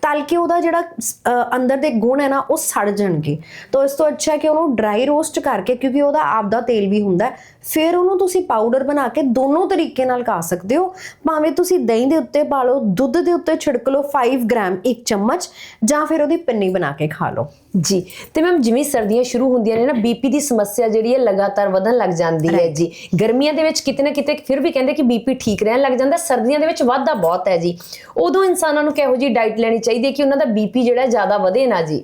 B: ਤਲ ਕੇ ਉਹਦਾ ਜਿਹੜਾ ਅੰਦਰ ਦੇ ਗੁਣ ਹੈ ਨਾ, ਉਹ ਸੜ ਜਾਣਗੇ। ਤਾਂ ਇਸ ਤੋਂ ਅੱਛਾ ਕਿ ਉਹਨੂੰ ਡਰਾਈ ਰੋਸਟ ਕਰਕੇ, ਕਿਉਂਕਿ ਉਹਦਾ ਆਪਦਾ ਤੇਲ ਵੀ ਹੁੰਦਾ ਫਿਰ ਉਹਨੂੰ ਤੁਸੀਂ ਪਾਊਡਰ ਬਣਾ ਕੇ ਦੋਨੋਂ ਤਰੀਕੇ ਨਾਲ ਖਾ ਸਕਦੇ ਹੋ। ਭਾਵੇਂ ਤੁਸੀਂ ਦਹੀਂ ਦੇ ਉੱਤੇ ਪਾ ਲਓ ਦੁੱਧ ਦੇ ਉੱਤੇ ਛਿੜਕ ਲਓ 5 ਗ੍ਰਾਮ ਇੱਕ ਚਮਚ ਜਾਂ ਫਿਰ ਉਹਦੀ ਪਿੰਨੀ ਬਣਾ ਕੇ ਖਾ ਲਓ।
A: ਜੀ ਤੇ ਮੈਮ ਜਿਵੇਂ ਸਰਦੀਆਂ ਸ਼ੁਰੂ ਹੁੰਦੀਆਂ ਨੇ ਨਾ ਬੀਪੀ ਦੀ ਸਮੱਸਿਆ ਜਿਹੜੀ ਹੈ ਲਗਾਤਾਰ ਵਧਣ ਲੱਗ ਜਾਂਦੀ ਹੈ ਜੀ। ਗਰਮੀਆਂ ਦੇ ਵਿੱਚ ਕਿਤੇ ਨਾ ਕਿਤੇ ਫਿਰ ਵੀ ਕਹਿੰਦੇ ਕਿ ਬੀਪੀ ਠੀਕ ਰਹਿਣ ਲੱਗ ਜਾਂਦਾ ਸਰਦੀਆਂ ਦੇ ਵਿੱਚ ਵਾਧਾ ਬਹੁਤ ਹੈ ਜੀ। ਉਦੋਂ ਇਨਸਾਨਾਂ ਨੂੰ ਕਿਹੋ ਜੀ ਡਾਈਟ ਲੈਣੀ ਚਾਹੀਦੀ ਹੈ ਕਿ ਉਹਨਾਂ ਦਾ ਬੀਪੀ ਜਿਹੜਾ ਜ਼ਿਆਦਾ ਵਧੇ ਨਾ ਜੀ?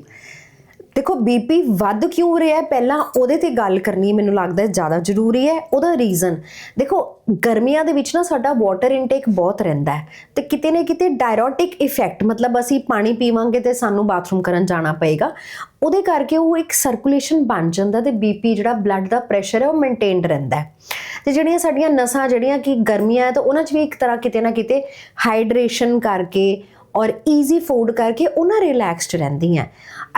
B: ਦੇਖੋ ਬੀਪੀ ਵੱਧ ਕਿਉਂ ਰਿਹਾ ਪਹਿਲਾਂ ਉਹਦੇ ਤੇ ਗੱਲ ਕਰਨੀ ਮੈਨੂੰ ਲੱਗਦਾ ਹੈ ਜ਼ਿਆਦਾ ਜ਼ਰੂਰੀ ਹੈ। ਉਹਦਾ ਰੀਜ਼ਨ ਦੇਖੋ, ਗਰਮੀਆਂ ਦੇ ਵਿੱਚ ਨਾ ਸਾਡਾ ਵਾਟਰ ਇਨਟੇਕ ਬਹੁਤ ਰਹਿੰਦਾ ਹੈ। ਤੇ ਕਿਤੇ ਨਾ ਕਿਤੇ ਡਾਇਰੋਟਿਕ ਇਫੈਕਟ ਮਤਲਬ ਅਸੀਂ ਪਾਣੀ ਪੀਵਾਂਗੇ ਤੇ ਸਾਨੂੰ ਬਾਥਰੂਮ ਕਰਨ ਜਾਣਾ ਪਏਗਾ। ਉਹਦੇ ਕਰਕੇ ਉਹ ਇੱਕ ਸਰਕੂਲੇਸ਼ਨ ਬਣ ਜਾਂਦਾ ਤੇ ਬੀਪੀ ਜਿਹੜਾ ਬਲੱਡ ਦਾ ਪ੍ਰੈਸ਼ਰ ਹੈ, ਉਹ ਮੇਨਟੇਨਡ ਰਹਿੰਦਾ ਹੈ। ਤੇ ਜਿਹੜੀਆਂ ਸਾਡੀਆਂ ਨਸਾਂ, ਜਿਹੜੀਆਂ ਕਿ ਗਰਮੀਆਂ ਹੈ, ਤਾਂ ਉਹਨਾਂ 'ਚ ਵੀ ਇੱਕ ਤਰ੍ਹਾਂ ਕਿਤੇ ਨਾ ਕਿਤੇ ਹਾਈਡਰੇਸ਼ਨ ਕਰਕੇ ਔਰ ਈਜ਼ੀ ਫੂਡ ਕਰਕੇ ਉਹਨਾਂ ਰਿਲੈਕਸਡ ਰਹਿੰਦੀਆਂ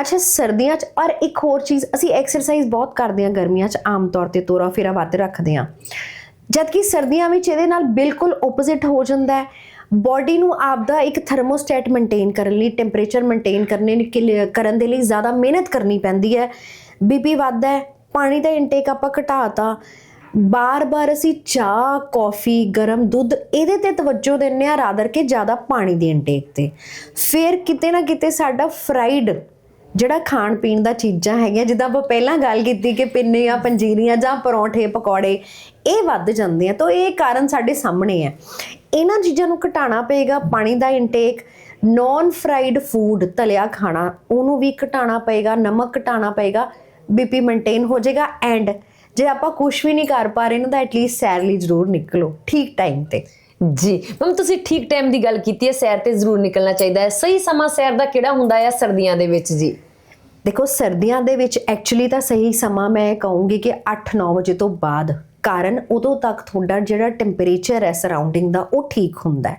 B: ਅੱਛਾ, ਸਰਦੀਆਂ 'ਚ ਔਰ ਇੱਕ ਹੋਰ ਚੀਜ਼, ਅਸੀਂ ਐਕਸਰਸਾਈਜ਼ ਬਹੁਤ ਕਰਦੇ ਹਾਂ ਗਰਮੀਆਂ 'ਚ, ਆਮ ਤੌਰ ਤੇ ਤੋਰਾ ਫੇਰਾ ਵੱਧ ਰੱਖਦੇ ਹਾਂ। ਜਦਕਿ ਸਰਦੀਆਂ ਵਿੱਚ ਇਹਦੇ ਨਾਲ ਬਿਲਕੁਲ ਆਪੋਜ਼ਿਟ ਹੋ ਜਾਂਦਾ ਹੈ। ਬਾਡੀ ਨੂੰ ਆਪਦਾ ਇੱਕ ਥਰਮੋਸਟੈਟ ਮੇਨਟੇਨ ਕਰਨ ਲਈ ਟੈਂਪਰੇਚਰ ਮੇਨਟੇਨ ਕਰਨੇ ਕਿ ਕਰਨ ਦੇ ਲਈ ਜ਼ਿਆਦਾ ਮਿਹਨਤ ਕਰਨੀ ਪੈਂਦੀ ਹੈ। ਬੀਪੀ ਵੱਧਦਾ ਹੈ, ਪਾਣੀ ਦਾ ਇਨਟੇਕ ਆਪਾਂ ਘਟਾਤਾ ਬਾਰ-ਬਾਰ ਅਸੀਂ ਚਾਹ, ਕੌਫੀ, ਗਰਮ ਦੁੱਧ ਇਹਦੇ ਤੇ ਤਵੱਜੋ ਦਿੰਨੇ ਆ ਰਾਦਰ ਕੇ ਜ਼ਿਆਦਾ ਪਾਣੀ ਦੀ ਇਨਟੇਕ ਤੇ। ਫਿਰ ਕਿਤੇ ਨਾ ਕਿਤੇ ਸਾਡਾ ਫਰਾਈਡ ਜਿਹੜਾ ਖਾਣ ਪੀਣ ਦਾ ਚੀਜ਼ਾਂ ਹੈਗੀਆਂ, ਜਿੱਦਾਂ ਆਪਾਂ ਪਹਿਲਾਂ ਗੱਲ ਕੀਤੀ ਕਿ ਪਿੰਨੀਆਂ ਪੰਜੀਰੀਆਂ ਜਾਂ ਪਰੌਂਠੇ, ਪਕੌੜੇ, ਇਹ ਵੱਧ ਜਾਂਦੇ ਆ। ਤਾਂ ਇਹ ਕਾਰਨ ਸਾਡੇ ਸਾਹਮਣੇ ਹੈ ਇਹਨਾਂ ਚੀਜ਼ਾਂ ਨੂੰ ਘਟਾਉਣਾ ਪਏਗਾ ਪਾਣੀ ਦਾ ਇਨਟੇਕ ਨੌਨ ਫਰਾਈਡ ਫੂਡ ਤਲਿਆ ਖਾਣਾ, ਉਹਨੂੰ ਵੀ ਘਟਾਉਣਾ ਪਏਗਾ, ਨਮਕ ਘਟਾਉਣਾ ਪਏਗਾ ਬੀਪੀ ਮੇਨਟੇਨ ਹੋ ਜਾਏਗਾ ਐਂਡ ਜੇ ਆਪਾਂ ਕੁਝ ਵੀ ਨਹੀਂ ਕਰ ਪਾ ਰਹੇ ਨਾ ਤਾਂ ਐਟਲੀਸਟ ਸੈਰ ਲਈ ਜ਼ਰੂਰ ਨਿਕਲੋ ਠੀਕ ਟਾਈਮ ਤੇ।
A: ਜੀ ਮੈਮ ਤੁਸੀਂ ਠੀਕ ਟਾਈਮ ਦੀ ਗੱਲ ਕੀਤੀ ਹੈ ਸੈਰ ਤੇ ਜ਼ਰੂਰ ਨਿਕਲਣਾ ਚਾਹੀਦਾ ਹੈ। ਸਹੀ ਸਮਾਂ ਸੈਰ ਦਾ ਕਿਹੜਾ ਹੁੰਦਾ ਹੈ ਸਰਦੀਆਂ ਦੇ ਵਿੱਚ ਜੀ?
B: ਦੇਖੋ ਸਰਦੀਆਂ ਦੇ ਵਿੱਚ ਐਕਚੁਅਲੀ ਤਾਂ ਸਹੀ ਸਮਾਂ ਮੈਂ ਕਹੂੰਗੀ ਕਿ 8-9 ਵਜੇ ਤੋਂ ਬਾਅਦ ਕਾਰਨ ਉਦੋਂ ਤੱਕ ਤੁਹਾਡਾ ਜਿਹੜਾ ਟੈਂਪਰੇਚਰ ਹੈ ਸਰਾਊਂਡਿੰਗ ਦਾ ਉਹ ਠੀਕ ਹੁੰਦਾ ਹੈ।